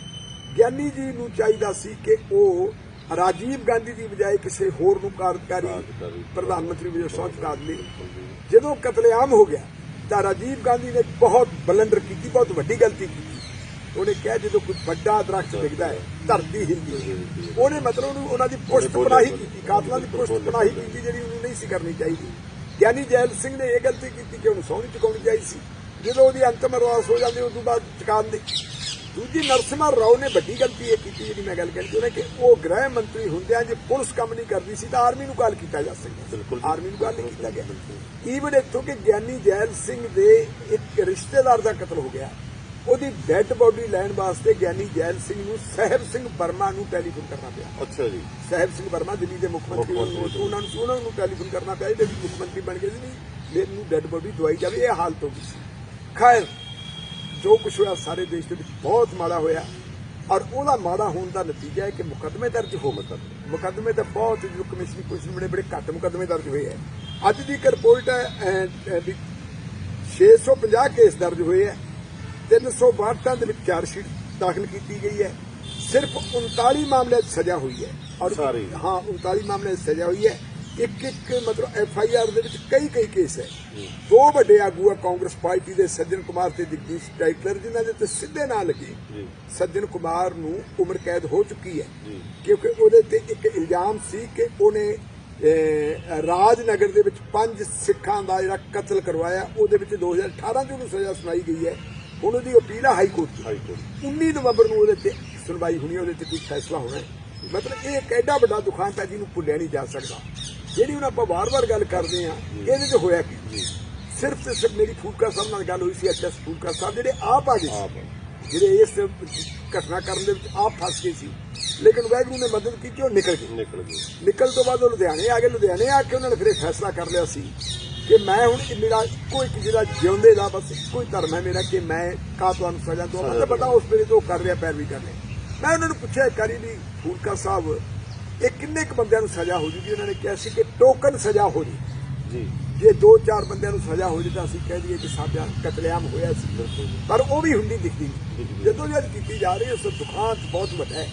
ਗਿਆਨੀ ਜੀ ਨੂੰ ਚਾਹੀਦਾ ਸੀ ਕਿ ਉਹ ਰਾਜੀਵ ਗਾਂਧੀ ਦੀ ਬਜਾਏ ਕਿਸੇ ਹੋਰ ਨੂੰ ਕਾਰਜਕਾਰੀ ਪ੍ਰਧਾਨ ਮੰਤਰੀ ਵਜੋਂ ਸਹੁੰ ਚੁਕਾ ਲਈ। ਜਦੋਂ ਕਤਲੇਆਮ ਹੋ ਗਿਆ ਤਾਂ ਰਾਜੀਵ ਗਾਂਧੀ ਨੇ ਬਹੁਤ ਬਲੰਡਰ ਕੀਤੀ ਬਹੁਤ ਵੱਡੀ ਗਲਤੀ ਕੀਤੀ। ਉਹਨੇ ਕਿਹਾ ਜਦੋਂ ਕੋਈ ਵੱਡਾ ਦਰਖਤ ਦਿਖਦਾ ਹੈ ਧਰਤੀ ਹਿਲਦੀ ਹੈ। ਉਹਨੇ ਮਤਲਬ ਉਹਨੂੰ ਉਹਨਾਂ ਦੀ ਪੁਸ਼ਤ ਪਨਾਹੀ ਕੀਤੀ ਕਾਤਲਾਂ ਦੀ ਪੁਸ਼ਤ ਪਨਾਹੀ ਕੀਤੀ ਜਿਹੜੀ ਉਹਨੂੰ ਨਹੀਂ ਸੀ ਕਰਨੀ ਚਾਹੀਦੀ। ਗਿਆਨੀ ਜੈਲ ਸਿੰਘ ਨੇ ਇਹ ਗਲਤੀ ਕੀਤੀ ਕਿ ਉਹਨੂੰ ਸਹੁੰ ਨਹੀਂ ਚੁਕਾਉਣੀ ਚਾਹੀਦੀ ਸੀ। ਜਦੋਂ ਉਹਦੀ ਅੰਤਮ ਅਰਦਾਸ ਹੋ ਜਾਂਦੀ ਉਸ ਤੋਂ ਬਾਅਦ ਚੁਕਾਉਣ ਦੀ ਦੂਜੀ ਨਰਸਿਮਹਾ ਰਾਓ ਨੇ ਵੱਡੀ ਗਲਤੀ ਇਹ ਕੀਤੀ ਜਿਹੜੀ ਮੈਂ ਗੱਲ ਕਹਿੰਦੀ ਉਹਨੇ ਕਿ ਉਹ ਗ੍ਰਹਿ ਮੰਤਰੀ ਹੁੰਦਿਆਂ ਜੇ ਪੁਲਿਸ ਕੰਮ ਨਹੀਂ ਕਰਦੀ ਸੀ ਤਾਂ ਆਰਮੀ ਨੂੰ ਕਾਲ ਕੀਤਾ ਜਾ ਸਕਦਾ। ਆਰਮੀ ਨੂੰ ਕਾਲ ਨਹੀਂ ਕੀਤਾ ਗਿਆ। ਈਵਨ ਇੱਥੋਂ ਕਿ ਗਿਆਨੀ ਜੈਲ ਸਿੰਘ ਦੇ ਇੱਕ ਰਿਸ਼ਤੇਦਾਰ ਦਾ ਕਤਲ ਹੋ ਗਿਆ। ਉਹਦੀ ਡੈੱਡ ਬੋਡੀ ਲੈਣ ਵਾਸਤੇ ਗਿਆਨੀ ਜੈਲ ਸਿੰਘ ਨੂੰ ਸਹਿਬ ਸਿੰਘ ਵਰਮਾ ਨੂੰ ਟੈਲੀਫੋਨ ਕਰਨਾ ਪਿਆ। ਅੱਛਾ ਜੀ। ਸਹਿਬ ਸਿੰਘ ਵਰਮਾ ਦਿੱਲੀ ਦੇ ਮੁੱਖ ਮੰਤਰੀ ਮੁੱਖ ਮੰਤਰੀ। ਉਹਨਾਂ ਨੂੰ ਉਹਨਾਂ ਨੂੰ ਟੈਲੀਫੋਨ ਕਰਨਾ ਪਿਆ। ਜਿਹੜੇ ਮੁੱਖ ਮੰਤਰੀ ਬਣ ਗਏ ਸੀ। ਨਹੀਂ ਮੈਨੂੰ ਡੈੱਡ ਬੋਡੀ ਦਵਾਈ ਜਾਵੇ ਇਹ ਹਾਲਤ ਹੋ ਗਈ ਸੀ। ਖੈਰ ਜੋ ਕੁਝ ਹੋਇਆ ਸਾਰੇ ਦੇਸ਼ ਦੇ ਵਿੱਚ ਬਹੁਤ ਮਾੜਾ ਹੋਇਆ। ਔਰ ਉਹਦਾ ਮਾੜਾ ਹੋਣ ਦਾ ਨਤੀਜਾ ਹੈ ਕਿ ਮੁਕੱਦਮੇ ਦਰਜ ਹੋ ਮੁਕੱਦਮੇ ਮੁਕੱਦਮੇ ਤਾਂ ਬਹੁਤ ਜੋ ਕਮਿਸ਼ਨਰੀ ਕੁਝ ਬੜੇ ਬੜੇ ਘੱਟ ਮੁਕੱਦਮੇ ਦਰਜ ਹੋਏ ਹੈ। ਅੱਜ ਦੀ ਇੱਕ ਰਿਪੋਰਟ ਹੈ ਅਹ, ਅਹ, ਵੀ 650 ਕੇਸ ਦਰਜ ਹੋਏ ਹੈ। 362 ਦੇ ਵਿੱਚ ਚਾਰਜ ਸ਼ੀਟ ਦਾਖਲ ਕੀਤੀ ਗਈ ਹੈ। ਸਿਰਫ 39 ਮਾਮਲਿਆਂ 'ਚ ਸਜ਼ਾ ਹੋਈ ਹੈ। ਔਰ। ਹਾਂ 39 ਮਾਮਲਿਆਂ 'ਚ ਸਜ਼ਾ ਹੋਈ ਹੈ। ਇੱਕ ਇੱਕ ਮਤਲਬ ਐਫ ਆਈ ਆਰ ਦੇ ਵਿੱਚ ਕਈ ਕਈ ਕੇਸ ਹੈ। ਦੋ ਵੱਡੇ ਆਗੂ ਆ ਕਾਂਗਰਸ ਪਾਰਟੀ ਦੇ ਸੱਜਣ ਕੁਮਾਰ ਤੇ ਜਗਦੀਸ਼ ਟਾਈਟਲਰ ਜਿਨ੍ਹਾਂ ਦੇ ਤੇ ਸਿੱਧੇ ਨਾਂ ਲੱਗੇ। ਸੱਜਣ ਕੁਮਾਰ ਨੂੰ ਉਮਰ ਕੈਦ ਹੋ ਚੁੱਕੀ ਹੈ। ਕਿਉਂਕਿ ਉਹਦੇ ਤੇ ਇੱਕ ਇਲਜ਼ਾਮ ਸੀ ਕਿ ਉਹਨੇ ਰਾਜਨਗਰ ਦੇ ਵਿੱਚ ਪੰਜ ਸਿੱਖਾਂ ਦਾ ਜਿਹੜਾ ਕਤਲ ਕਰਵਾਇਆ ਉਹਦੇ ਵਿੱਚ 2018 ਚ ਉਹਨੂੰ ਸਜ਼ਾ ਸੁਣਾਈ ਗਈ ਹੈ। ਹੁਣ ਉਹਦੀ ਅਪੀਲ ਹਾਈ ਕੋਰਟ 'ਚ ਹਾਈ ਕੋਰਟ 19 ਨਵੰਬਰ ਨੂੰ ਉਹਦੇ ਤੇ ਸੁਣਵਾਈ ਹੋਣੀ ਹੈ ਉਹਦੇ ਤੇ ਕੋਈ ਫੈਸਲਾ ਹੋਣਾ ਹੈ। ਮਤਲਬ ਇਹ ਇੱਕ ਐਡਾ ਵੱਡਾ ਦੁਖਾਂਤ ਹੈ ਜਿਹਨੂੰ ਭੁੱਲਿਆ ਨਹੀਂ ਜਾ ਸਕਦਾ। ਜਿਹੜੀ ਹੁਣ ਆਪਾਂ ਵਾਰ-ਵਾਰ ਗੱਲ ਕਰਦੇ ਆ ਇਹਦੇ 'ਚ ਹੋਇਆ ਕੀ? ਸਿਰਫ ਤੇ ਸਿਰਫ ਮੇਰੀ ਫੂਡਕਾ ਸਾਹਿਬ ਨਾਲ ਗੱਲ ਹੋਈ ਸੀ ਐਚਐਸ ਫੂਡਕਾ ਸਾਹਿਬ ਜਿਹੜੇ ਆਪ ਆ ਗਏ ਜਿਹੜੇ ਇਸ ਘਟਨਾ ਕਰਨ ਦੇ ਵਿੱਚ ਆਪ ਫਸ ਗਏ ਸੀ। ਲੇਕਿਨ ਵੈਗਰੂ ਨੇ ਮਦਦ ਕੀਤੀ ਉਹ ਨਿਕਲ ਗਏ। ਨਿਕਲ ਗਏ। ਨਿਕਲ ਤੋਂ ਬਾਅਦ ਉਹ ਲੁਧਿਆਣੇ ਆ ਗਏ। ਲੁਧਿਆਣੇ ਆ ਕੇ ਉਹਨਾਂ ਨੇ ਫਿਰ ਇਹ ਫੈਸਲਾ ਕਰ ਲਿਆ ਸੀ ਕਿ ਮੈਂ ਹੁਣ ਮੇਰਾ ਕੋਈ ਜਿਹੜਾ ਜਿਉਂਦੇ ਦਾ ਬਸ ਇੱਕੋ ਹੀ ਧਰਮ ਹੈ ਮੇਰਾ ਕਿ ਮੈਂ ਕਾਤਲਾਂ ਨੂੰ ਸਜ਼ਾ ਦਵਾਂ। ਮੈਨੂੰ ਪਤਾ ਉਸ ਵੇਲੇ ਤੋਂ ਕਰ ਰਿਹਾ ਪੈਰਵੀ ਕਰ ਰਿਹਾ। ਮੈਂ ਉਹਨਾਂ ਨੂੰ ਪੁੱਛਿਆ ਇੱਕ ਵਾਰੀ ਵੀ ਫੂਲਕਾ ਸਾਹਿਬ ਇਹ ਕਿੰਨੇ ਕੁ ਬੰਦਿਆਂ ਨੂੰ ਸਜ਼ਾ ਹੋ ਜੂਗੀ? ਉਹਨਾਂ ਨੇ ਕਿਹਾ ਸੀ ਕਿ ਟੋਕਨ ਸਜ਼ਾ ਹੋ ਜੀ। ਜੀ। ਜੇ ਦੋ ਚਾਰ ਬੰਦਿਆਂ ਨੂੰ ਸਜ਼ਾ ਹੋ ਜੇ ਤਾਂ ਅਸੀਂ ਕਹਿ ਦਈਏ ਕਿ ਸਾਡਾ ਕਤਲੇਆਮ ਹੋਇਆ ਸੀ। ਪਰ ਉਹ ਵੀ ਹੁੰਦੀ ਦਿਖਦੀ। ਜਦੋਂ ਜਦ ਕੀਤੀ ਜਾ ਰਹੀ ਹੈ ਉਸ ਦੁਖਾਂਤ ਬਹੁਤ ਵੱਡਾ ਹੈ।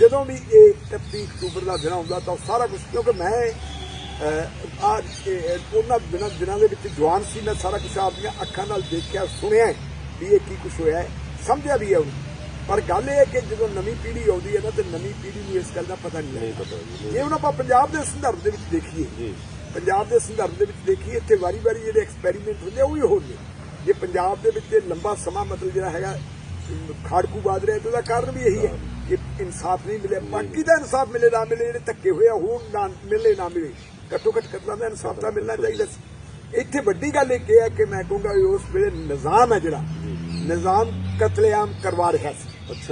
ਜਦੋਂ ਵੀ ਇਹ 31 ਅਕਤੂਬਰ ਦਾ ਦਿਨ ਆਉਂਦਾ ਤਾਂ ਸਾਰਾ ਕੁਝ ਕਿਉਂਕਿ ਮੈਂ ਆ ਉਹਨਾਂ ਦਿਨਾਂ ਦਿਨਾਂ ਦੇ ਵਿੱਚ ਜਵਾਨ ਸੀ। ਮੈਂ ਸਾਰਾ ਕੁਝ ਆਪਣੀਆਂ ਅੱਖਾਂ ਨਾਲ ਦੇਖਿਆ ਸੁਣਿਆ ਵੀ ਇਹ ਕੀ ਕੁਝ ਹੋਇਆ ਸਮਝਿਆ ਵੀ ਹੈ ਉਹਨੂੰ। ਪਰ ਗੱਲ ਇਹ ਹੈ ਕਿ ਜਦੋਂ ਨਵੀਂ ਪੀੜ੍ਹੀ ਆਉਂਦੀ ਹੈ ਨਾ ਤੇ ਨਵੀਂ ਪੀੜ੍ਹੀ ਨੂੰ ਇਸ ਗੱਲ ਦਾ ਪਤਾ ਨਹੀਂ ਲੱਗਦਾ। ਜੀ ਹੁਣ ਆਪਾਂ ਪੰਜਾਬ ਦੇ ਸੰਦਰਭ ਦੇ ਵਿੱਚ ਦੇਖੀਏ ਪੰਜਾਬ ਦੇ ਸੰਦਰਭ ਦੇ ਵਿੱਚ ਦੇਖੀਏ ਇੱਥੇ ਵਾਰੀ-ਵਾਰੀ ਜਿਹੜੇ ਐਕਸਪੈਰੀਮੈਂਟ ਹੁੰਦੇ ਆ ਉਹ ਵੀ ਹੋਣਗੇ। ਜੇ ਪੰਜਾਬ ਦੇ ਵਿੱਚ ਇਹ ਲੰਬਾ ਸਮਾਂ ਮਤਲਬ ਜਿਹੜਾ ਹੈਗਾ ਖਾੜਕੂ ਬਾਦ ਰਿਹਾ ਤੇ ਉਹਦਾ ਕਾਰਨ ਵੀ ਇਹੀ ਹੈ ਕਿ ਇਨਸਾਫ ਨਹੀਂ ਮਿਲਿਆ। ਬਾਕੀ ਦਾ ਇਨਸਾਫ ਮਿਲੇ ਨਾ ਮਿਲੇ ਜਿਹੜੇ ਧੱਕੇ ਹੋਏ ਆ ਉਹ ਨਾ ਮਿਲੇ ਨਾ ਮਿਲੇ। ਘੱਟੋ ਘੱਟ ਕਤਲਾਂ ਦਾ ਇਨਸਾਫ ਤਾਂ ਮਿਲਣਾ ਚਾਹੀਦਾ ਸੀ। ਇੱਥੇ ਵੱਡੀ ਗੱਲ ਇਹ ਹੈ ਕਿ ਮੈਂ ਕਹੂੰਗਾ ਉਸ ਵੇਲੇ ਨਿਜ਼ਾਮ ਹੈ ਜਿਹੜਾ। ਨਿਜ਼ਾਮ ਕਤਲੇਆਮ ਕਰਵਾ ਰਿਹਾ ਸੀ।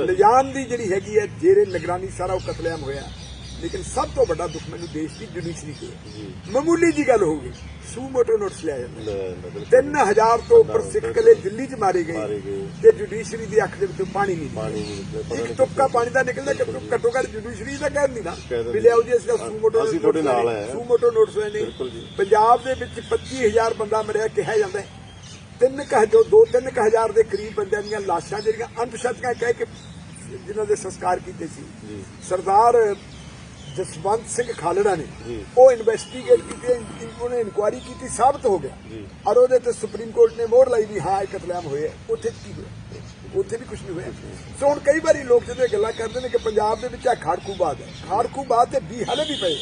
ਨਿਜ਼ਾਮ ਦੀ ਜਿਹੜੀ ਹੈਗੀ ਹੈ ਜੇਰੇ ਨਿਗਰਾਨੀ ਸਾਰਾ ਉਹ ਕਤਲੇਆਮ ਹੋਇਆ। ਲੇਕਿਨ ਸਭ ਤੋਂ ਵੱਡਾ ਦੁੱਖ ਮੈਨੂੰ ਦੇਸ਼ ਦੀ ਜੁਡੀਸ਼ਰੀ ਤੇ ਹੈ ਮਾਮੂਲੀ ਜੀ ਗੱਲ ਹੋਊਗੀ ਸੂ ਮੋਟੋ ਨੋਟਸ ਲਿਆ ਜਾਂਦਾ। ਲੈ ਲੈ ਬਿਲਕੁਲ। 3000 ਤੋਂ ਉੱਪਰ ਸਿੱਖ ਕਲੇ ਦਿੱਲੀ 'ਚ ਮਾਰੇ ਗਏ। ਤੇ ਜੁਡੀਸ਼ਰੀ ਦੀ ਅੱਖ ਦੇ ਵਿੱਚੋਂ ਪਾਣੀ ਨਹੀਂ ਨਹੀਂ ਇੱਕ ਨਹੀਂ ਟੁੱਕਾ ਪਾਣੀ ਦਾ ਨਿਕਲਦਾ ਘੱਟੋ ਘੱਟੋ ਘੱਟ ਜੁਡੀਸ਼ਰੀ ਦਾ ਕਹਿੰਦੀ ਨਾ। ਕਹਿ ਦਿੰਦੀ। ਵੀ ਲਿਆਓ ਜੀ ਅਸੀਂ ਸੂ ਮੋਟੋ ਅਸੀਂ ਤੁਹਾਡੇ ਨਾਲ ਹੈ। ਸੂ ਮੋਟੋ ਨੋਟਸ ਹੋਏ ਨੇ। ਪੰਜਾਬ ਦੇ ਵਿੱਚ 25000 ਬੰਦਾ ਮਰਿਆ ਕਿਹਾ ਜਾਂਦਾ ਹੈ। ਤਿੰਨ ਕਹ ਜੋ ਦੋ ਤਿੰਨ ਕੁ ਹਜ਼ਾਰ ਦੇ ਕਰੀਬ ਬੰਦਿਆਂ ਦੀਆਂ ਲਾਸ਼ਾਂ ਜਿਹੜੀਆਂ ਅਣਪਛਾਤੀਆਂ ਕਹਿ ਕੇ ਜਿਨ੍ਹਾਂ ਦੇ ਸੰਸਕਾਰ ਕੀਤੇ ਸੀ ਸਰਦਾਰ ਜਸਵੰਤ ਸਿੰਘ ਖਾਲੜਾ ਨੇ। ਉਹ ਇਨਵੈਸਟੀਗੇਟ ਕੀਤੀ ਉਹਨੇ ਇਨਕੁਆਇਰੀ ਕੀਤੀ ਸਾਬਤ ਹੋ ਗਿਆ। ਔਰ ਉਹਦੇ ਤੇ ਸੁਪਰੀਮ ਕੋਰਟ ਨੇ ਮੋਹਰ ਲਾਈ ਵੀ ਹਾਂ ਇਹ ਕਤਲੇਆਮ ਹੋਏ ਆ। ਉੱਥੇ ਕੀ ਹੋਇਆ ਉੱਥੇ ਵੀ ਕੁਝ ਨਹੀਂ ਹੋਇਆ ਸੋ ਹੁਣ ਕਈ ਵਾਰੀ ਲੋਕ ਜਦੋਂ ਇਹ ਗੱਲਾਂ ਕਰਦੇ ਨੇ ਕਿ ਪੰਜਾਬ ਦੇ ਵਿੱਚ ਆ ਖਾੜਕੂਬਾਦ ਹੈ ਖਾੜਕੂਬਾਦ ਤੇ ਵੀ ਹਲੇ ਵੀ ਪਏ।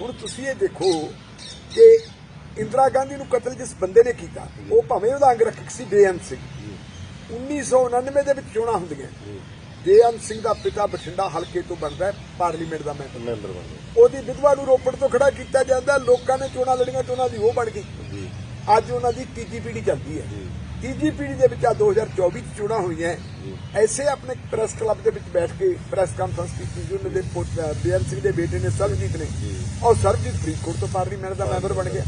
ਹੁਣ ਤੁਸੀਂ ਇਹ ਦੇਖੋ ਕਿ ਇੰਦਰਾ ਗਾਂਧੀ ਨੂੰ ਕਤਲ ਜਿਸ ਬੰਦੇ ਨੇ ਕੀਤਾ ਉਹ ਭਾਵੇਂ ਉਹਦਾ ਅੰਗ ਰੱਖਕ ਸੀ ਬੇਅੰਤ ਸਿੰਘ 1999 ਦੇ ਵਿੱਚ ਚੋਣਾਂ ਹੁੰਦੀਆਂ। ਬੇਅੰਤ ਸਿੰਘ ਦਾ ਪਿਤਾ ਬਠਿੰਡਾ ਹਲਕੇ ਤੋਂ ਬਣਦਾ ਪਾਰਲੀਮੈਂਟ ਦਾ ਮੈਂਬਰ। ਮੈਂਬਰ ਬਣ ਗਏ ਉਹਦੀ ਵਿਧਵਾ ਨੂੰ ਰੋਪੜ ਤੋਂ ਖੜਾ ਕੀਤਾ ਜਾਂਦਾ ਲੋਕਾਂ ਨੇ ਚੋਣਾਂ ਲੜੀਆਂ ਉਹਨਾਂ ਦੀ ਉਹ ਬਣ ਗਈ। ਅੱਜ ਉਹਨਾਂ ਦੀ ਤੀਜੀ ਪੀੜ੍ਹੀ ਚੱਲਦੀ ਹੈ। ਤੀਜੀ ਪੀੜ੍ਹੀ ਦੇ ਵਿੱਚ ਆ 2024 ਚ ਚੋਣਾਂ ਹੋਈਆਂ ਐਸੇ ਆਪਣੇ ਪ੍ਰੈਸ ਕਲੱਬ ਦੇ ਵਿੱਚ ਬੈਠ ਕੇ ਪ੍ਰੈਸ ਕਾਨਫਰੰਸ ਕੀਤੀ ਜੀ ਉਹਨਾਂ ਦੇ ਬੇਅਰ ਸਿੰਘ ਦੇ ਬੇਟੇ ਨੇ ਸਰਬਜੀਤ ਨੇ। ਔਰ ਸਰਬਜੀਤ ਫਰੀਦਕੋਟ ਤੋਂ ਪਾਰਲੀਮੈਂਟ ਦਾ ਮੈਂਬਰ ਬਣ ਗਿਆ।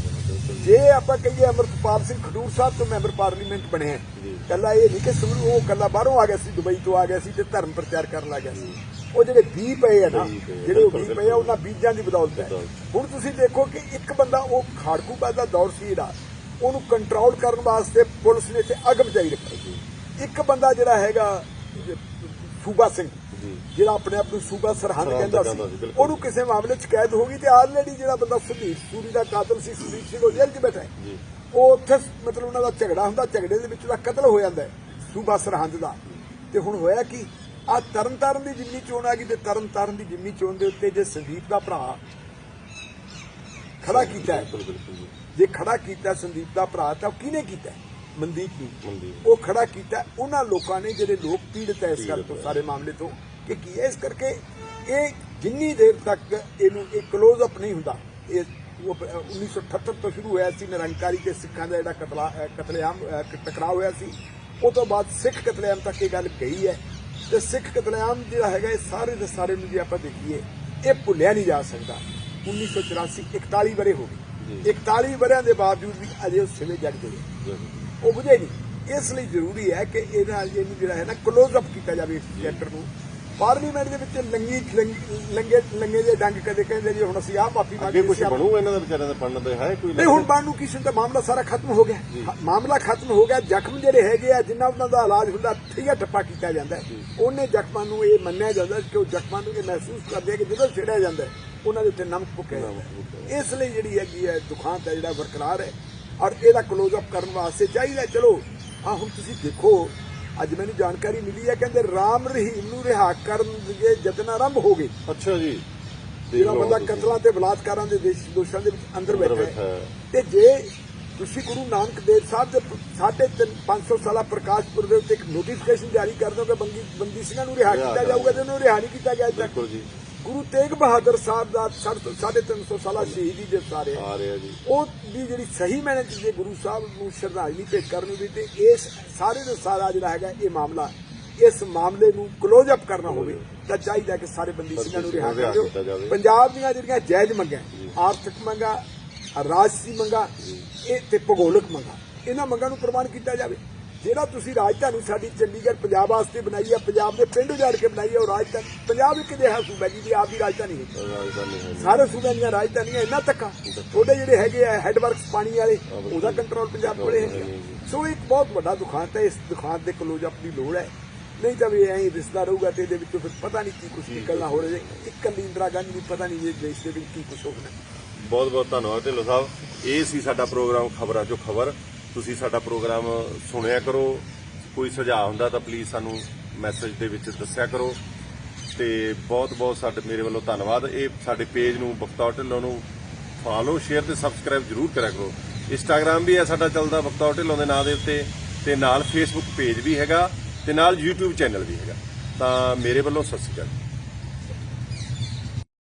ਜੇ ਆਪਾਂ ਕਹੀਏ ਅਮਰਪਾਲ ਸਿੰਘ ਖਡੂਰ ਸਾਹਿਬ ਤੋਂ ਮੈਂਬਰ ਪਾਰਲੀਮੈਂਟ ਬਣੇ ਹੈ ਜੀ। ਕੱਲਾ ਇਹ ਨਹੀਂ ਕਿ ਸ਼ੁਰੂ ਉਹ ਕੱਲਾ ਬਾਹਰੋਂ ਆ ਗਿਆ ਸੀ ਦੁਬਈ ਤੋਂ ਆ ਗਿਆ ਸੀ ਤੇ ਧਰਮ ਪ੍ਰਚਾਰ ਕਰਨ ਲੱਗ ਗਿਆ ਸੀ ਉਹ ਜਿਹੜੇ ਬੀ ਪਏ ਆ ਨਾ ਜਿਹੜੇ ਉਹ ਬੀ ਪਏ ਆ ਉਹਨਾਂ ਬੀਜਾਂ ਦੀ ਬਦੌਲਤ ਹੈ। ਹੁਣ ਤੁਸੀਂ ਦੇਖੋ ਕਿ ਇੱਕ ਬੰਦਾ ਉਹ ਖਾੜਕੂਬਾਦ ਦਾ ਦੌਰ ਸੀ ਜਿਹੜਾ ਉਹਨੂੰ ਕੰਟਰੋਲ ਕਰਨ ਵਾਸਤੇ ਪੁਲਿਸ ਨੇ ਤੇ ਅਗਮ ਜਾਈ ਰੱਖਿਆ ਇੱਕ ਬੰਦਾ ਜਿਹੜਾ ਹੈਗਾ ਸੂਬਾ ਸਿੰਘ। ਜਿਹੜਾ ਆਪਣੇ ਆਪ ਨੂੰ ਸੂਬਾ ਸਰਹੰਦ ਕਹਿੰਦਾ ਸੀ। ਉਹਨੂੰ ਕਿਸੇ ਮਾਮਲੇ 'ਚ ਕੈਦ ਹੋ ਗਈ ਤੇ ਆਲਰੇਡੀ ਜਿਹੜਾ ਬੰਦਾ ਸੁਨੀਲ ਸੂਰੀ ਦਾ ਕਾਤਲ ਸੀ ਸੁਨੀਲ ਸਿੰਘ ਉਹ ਜੇਲ੍ਹ 'ਚ ਬੈਠਾ ਹੈ। ਉਹ ਉੱਥੇ ਮਤਲਬ ਉਹਨਾਂ ਦਾ ਝਗੜਾ ਹੁੰਦਾ ਝਗੜੇ ਦੇ ਵਿੱਚ ਉਹਦਾ ਕਤਲ ਹੋ ਜਾਂਦਾ ਹੈ ਸੂਬਾ ਸਰਹੰਦ ਦਾ ਤੇ ਹੁਣ ਹੋਇਆ ਕੀ ਆ ਤਰਨਤਾਰਨ ਦੀ ਜਿੰਨੀ ਚੋਣ ਆ ਗਈ ਤੇ ਤਰਨਤਾਰਨ ਦੀ ਜਿੰਨੀ ਚੋਣ ਦੇ ਉੱਤੇ ਜੇ ਸੰਦੀਪ ਦਾ ਭਰਾ ਖੜਾ ਕੀਤਾ ਹੈ ਜੀ ਖੜਾ ਕੀਤਾ ਸੰਦੀਪ ਦਾ ਭਰਾ ਤਾਂ ਕਿਹਨੇ ਕੀਤਾ ਮਨਦੀਪ ਨੂੰ। ਉਹ ਖੜਾ ਕੀਤਾ ਉਹਨਾਂ ਲੋਕਾਂ ਨੇ ਜਿਹੜੇ ਲੋਕ ਪੀੜਤ ਹੈ ਇਸ ਗੱਲ ਤੋਂ। ਸਾਰੇ ਮਾਮਲੇ ਤੋਂ ਕੇ ਕੀ ਹੈ ਇਸ ਕਰਕੇ ਇਹ ਜਿੰਨੀ ਦੇਰ ਤੱਕ ਇਹਨੂੰ ਇਹ ক্লোਜ਼ ਅਪ ਨਹੀਂ ਹੁੰਦਾ ਇਹ 1978 ਤੋਂ ਸ਼ੁਰੂ ਹੋਇਆ ਸੀ ਨਿਰੰਕਾਰੀ ਤੇ ਸਿੱਖਾਂ ਦਾ ਜਿਹੜਾ ਕਤਲਾ ਕਤਲੇਆਮ ਟਕਰਾਅ ਹੋਇਆ ਸੀ ਉਹ ਤੋਂ ਬਾਅਦ ਸਿੱਖ ਕਤਲੇਆਮ ਤੱਕ ਇਹ ਗੱਲ ਗਈ ਹੈ। ਤੇ ਸਿੱਖ ਕਤਲੇਆਮ ਜਿਹੜਾ ਹੈਗਾ ਇਹ ਸਾਰੇ ਦੇ ਸਾਰੇ ਨੂੰ ਜੇ ਆਪਾਂ ਦੇਖੀਏ ਇਹ ਭੁੱਲਿਆ ਨਹੀਂ ਜਾ ਸਕਦਾ। 1984 41 ਬਰੇ ਹੋ ਗਏ। 41 ਬਰਿਆਂ ਦੇ ਬਾਵਜੂਦ ਵੀ ਅਜੇ ਉਹ ਸਿਵੇਂ ਜਗਦੇ ਰਹੇ ਉਹ ਬੁਝੇ ਨਹੀਂ। ਇਸ ਲਈ ਜ਼ਰੂਰੀ ਹੈ ਕਿ ਇਹਨਾਂ ਇਹਨੂੰ ਜਿਹੜਾ ਹੈ ਨਾ ক্লোਜ਼ ਅਪ ਕੀਤਾ ਜਾਵੇ ਇਸ ਚੈਪਟਰ ਨੂੰ। ਪਾਰਲੀਮੈਂਟ ਦੇ ਵਿੱਚ ਲੰਗੀ ਲੰਗ- ਲੰਗੇ ਦੇ ਡੰਗ ਕਦੇ ਕਹਿੰਦੇ ਜੀ ਹੁਣ ਅਸੀਂ ਆਹ ਮਾਫੀ ਅੱਗੇ ਕੁਝ ਬਣੂ ਇਹਨਾਂ ਦਾ ਵਿਚਾਰਿਆਂ ਦਾ ਬਣਨ ਦੇ? ਹੈ ਕੋਈ ਨਹੀਂ ਹੁਣ ਬਾਣ ਨੂੰ ਕਿਸੇ ਦਾ ਮਾਮਲਾ ਸਾਰਾ ਖਤਮ ਹੋ ਗਿਆ। ਮਾਮਲਾ ਖਤਮ ਹੋ ਗਿਆ। ਜ਼ਖਮ ਜਿਹੜੇ ਹੈਗੇ ਆ ਜਿੰਨਾ ਉਹਨਾਂ ਦਾ ਇਲਾਜ ਹੁੰਦਾ ਠੀਕਾ ਠੱਪਾ ਕੀਤਾ ਜਾਂਦਾ। ਉਹਨੇ ਜ਼ਖਮਾਂ ਨੂੰ ਇਹ ਮੰਨਿਆ ਜਾਂਦਾ ਕਿ ਉਹ ਜ਼ਖਮਾਂ ਨੂੰ ਇਹ ਮਹਿਸੂਸ ਕਰਦੇ ਆ ਕਿ ਜਦੋਂ ਛੇੜਿਆ ਜਾਂਦਾ ਉਹਨਾਂ ਦੇ ਉੱਤੇ ਨਮਕ ਪੁੱਕਿਆ। ਇਸ ਲਈ ਜਿਹੜੀ ਹੈਗੀ ਹੈ ਦੁਖਾਂਤ ਹੈ ਜਿਹੜਾ ਬਰਕਰਾਰ ਹੈ। ਔਰ ਇਹਦਾ ক্লোਜ਼ ਅਪ ਕਰਨ ਵਾਸਤੇ ਚਾਹੀਦਾ ਚਲੋ ਆ ਹੁਣ ਤੁਸੀਂ ਦੇਖੋ ਅੱਜ ਮੈਨੂੰ ਜਾਣਕਾਰੀ ਮਿਲੀ ਹੈ ਕਹਿੰਦੇ ਰਾਮ ਰਹੀਮ ਨੂੰ ਰਿਹਾ ਕਰਨ ਦੇ ਯਤਨ ਆਰੰਭ ਹੋ ਗਏ ਅੱਛਾ ਜੀ ਜਿਹੜਾ ਬੰਦਾ। ਕਤਲਾਂ ਤੇ ਬਲਾਤਕਾਰਾਂ ਦੇ ਦੇਸ਼ ਦੋਸ਼ਾਂ ਦੇ ਵਿੱਚ ਅੰਦਰ ਬੈਠਾ ਹੈ। ਤੇ ਜੇ ਤੁਸੀਂ ਗੁਰੂ ਨਾਨਕ ਦੇਵ ਸਾਹਿਬ ਦੇ ਸਾਢੇ ਤਿੰਨ 500 ਸਾਲਾ ਪ੍ਰਕਾਸ਼ ਪੁਰਬ ਦੇ ਉੱਤੇ ਇੱਕ ਨੋਟੀਫਿਕੇਸ਼ਨ ਜਾਰੀ ਕਰ ਦਿਓ ਕਿ ਬੰਦੀ ਬੰਦੀ ਸਿੰਘਾਂ ਨੂੰ ਰਿਹਾ ਕੀਤਾ। ਜਾਊਗਾ ਤੇ ਉਹਨੂੰ ਰਿਹਾ ਨਹੀਂ ਕੀਤਾ ਗਿਆ ਬਿਲਕੁਲ ਜੀ ਗੁਰੂ ਤੇਗ ਬਹਾਦਰ ਸਾਹਿਬ ਦਾ ਸਾਢੇ ਸਾਢੇ ਤਿੰਨ ਸੌ ਸਾਲਾ ਸ਼ਹੀਦੀ ਦੇ ਸਾਰੇ। ਆ ਰਿਹਾ ਜੀ। ਉਹ ਦੀ ਜਿਹੜੀ ਸਹੀ ਮੈਨੇ ਚ ਜੇ ਗੁਰੂ ਸਾਹਿਬ ਨੂੰ ਸ਼ਰਧਾਂਜਲੀ ਭੇਟ ਕਰਨੀ ਵੀ ਤੇ ਇਸ ਸਾਰੇ ਦਾ ਸਾਰਾ ਜਿਹੜਾ ਹੈਗਾ ਇਹ ਮਾਮਲਾ ਇਸ ਮਾਮਲੇ ਨੂੰ ক্লোਜ਼ ਅਪ ਕਰਨਾ ਹੋਵੇ ਤਾਂ ਚਾਹੀਦਾ ਕਿ ਸਾਰੇ ਬੰਦੀ ਸਿੰਘਾਂ ਨੂੰ ਰਿਹਾ ਕਰ ਦਿਓ। ਪੰਜਾਬ ਦੀਆਂ ਜਿਹੜੀਆਂ ਜਾਇਜ਼ ਮੰਗਾਂ ਆਰਥਿਕ ਮੰਗਾਂ ਰਾਜਸੀ ਮੰਗਾਂ ਇਹ ਤੇ ਭੂਗੋਲਿਕ ਮੰਗਾਂ ਇਹਨਾਂ ਮੰਗਾਂ ਨੂੰ ਪ੍ਰਵਾਨ ਕੀਤਾ ਜਾਵੇ। ਜਿਹੜਾ ਤੁਸੀਂ ਰਾਜਧਾਨੀ ਸਾਡੀ ਚੰਡੀਗੜ੍ਹ ਪੰਜਾਬ ਵਾਸਤੇ ਬਣਾਈ ਹੈ ਪੰਜਾਬ ਦੇ ਪਿੰਡ ਉਜਾੜ ਕੇ ਬਣਾਈ ਹੈ ਉਹ ਰਾਜਧਾਨੀ ਪੰਜਾਬ ਇੱਕ ਅਜਿਹਾ ਸੂਬਾ ਜੀ? ਦੀ ਆਪ ਦੀ ਰਾਜਧਾਨੀ ਹੈ। ਸਾਰੇ ਸੂਬਿਆਂ ਦੀਆਂ ਰਾਜਧਾਨੀਆਂ ਇੰਨਾ ਤੱਕਾ ਤੁਹਾਡੇ ਜਿਹੜੇ ਹੈਗੇ ਆ ਹੈਡਵਰਕਸ ਪਾਣੀ ਵਾਲੇ ਉਹਦਾ ਕੰਟਰੋਲ ਪੰਜਾਬ ਕੋਲੇ ਹੈ ਸੋ ਇੱਕ ਬਹੁਤ ਵੱਡਾ ਦੁਖਾਂਤ ਹੈ ਇਸ ਦੁਖਾਂਤ ਦੇ ਕਲੋਜ ਦੀ ਲੋੜ ਹੈ ਨਹੀਂ ਤਾਂ ਵੀ ਐਂ ਹੀ ਦਿਸਦਾ ਰਹੂਗਾ ਤੇ ਇਹਦੇ ਵਿੱਚੋਂ ਫਿਰ ਪਤਾ ਨਹੀਂ ਕੀ ਕੁਝ ਨਿਕਲਣਾ ਹੋ ਰਿਹਾ ਇੱਕ ਕੱਲੀ ਇੰਦਰਾ ਗਾਂਧੀ ਨੂੰ ਪਤਾ ਨਹੀਂ ਇਹ ਦੇਸ਼ ਦੇ ਵਿੱਚ ਕੀ ਕੁਝ ਹੋਣਾ ਬਹੁਤ ਬਹੁਤ ਧੰਨਵਾਦ ਢਿੱਲੋਂ ਸਾਹਿਬ। ਇਹ ਸੀ ਸਾਡਾ ਪ੍ਰੋਗਰਾਮ ਖਬਰਾਂ ਚੋਂ ਖਬਰ। ਤੁਸੀਂ ਸਾਡਾ ਪ੍ਰੋਗਰਾਮ ਸੁਣਿਆ ਕਰੋ। ਕੋਈ ਸੁਝਾਅ ਹੁੰਦਾ ਤਾਂ ਪਲੀਜ਼ ਸਾਨੂੰ ਮੈਸੇਜ ਦੇ ਵਿੱਚ ਦੱਸਿਆ ਕਰੋ। ਤੇ ਬਹੁਤ ਬਹੁਤ ਸਾਡੇ, ਮੇਰੇ ਵੱਲੋਂ ਧੰਨਵਾਦ। ਇਹ ਸਾਡੇ ਪੇਜ ਨੂੰ ਬਖਤੌਰ ਢਿੱਲੋਂ ਨੂੰ ਫਾਲੋ ਸ਼ੇਅਰ ਤੇ ਸਬਸਕ੍ਰਾਈਬ ਜਰੂਰ ਕਰਿਆ ਕਰੋ। ਇੰਸਟਾਗ੍ਰam ਵੀ ਹੈ ਸਾਡਾ ਚੱਲਦਾ ਬਖਤੌਰ ਢਿੱਲੋਂ ਦੇ ਨਾਂ ਦੇ ਉੱਤੇ। ਤੇ ਨਾਲ ਫੇਸਬੁੱਕ ਪੇਜ ਵੀ ਹੈਗਾ ਤੇ ਨਾਲ YouTube ਚੈਨਲ ਵੀ ਹੈਗਾ। ਤਾਂ ਮੇਰੇ ਵੱਲੋਂ ਸਤਿ ਸ਼੍ਰੀ ਅਕਾਲ।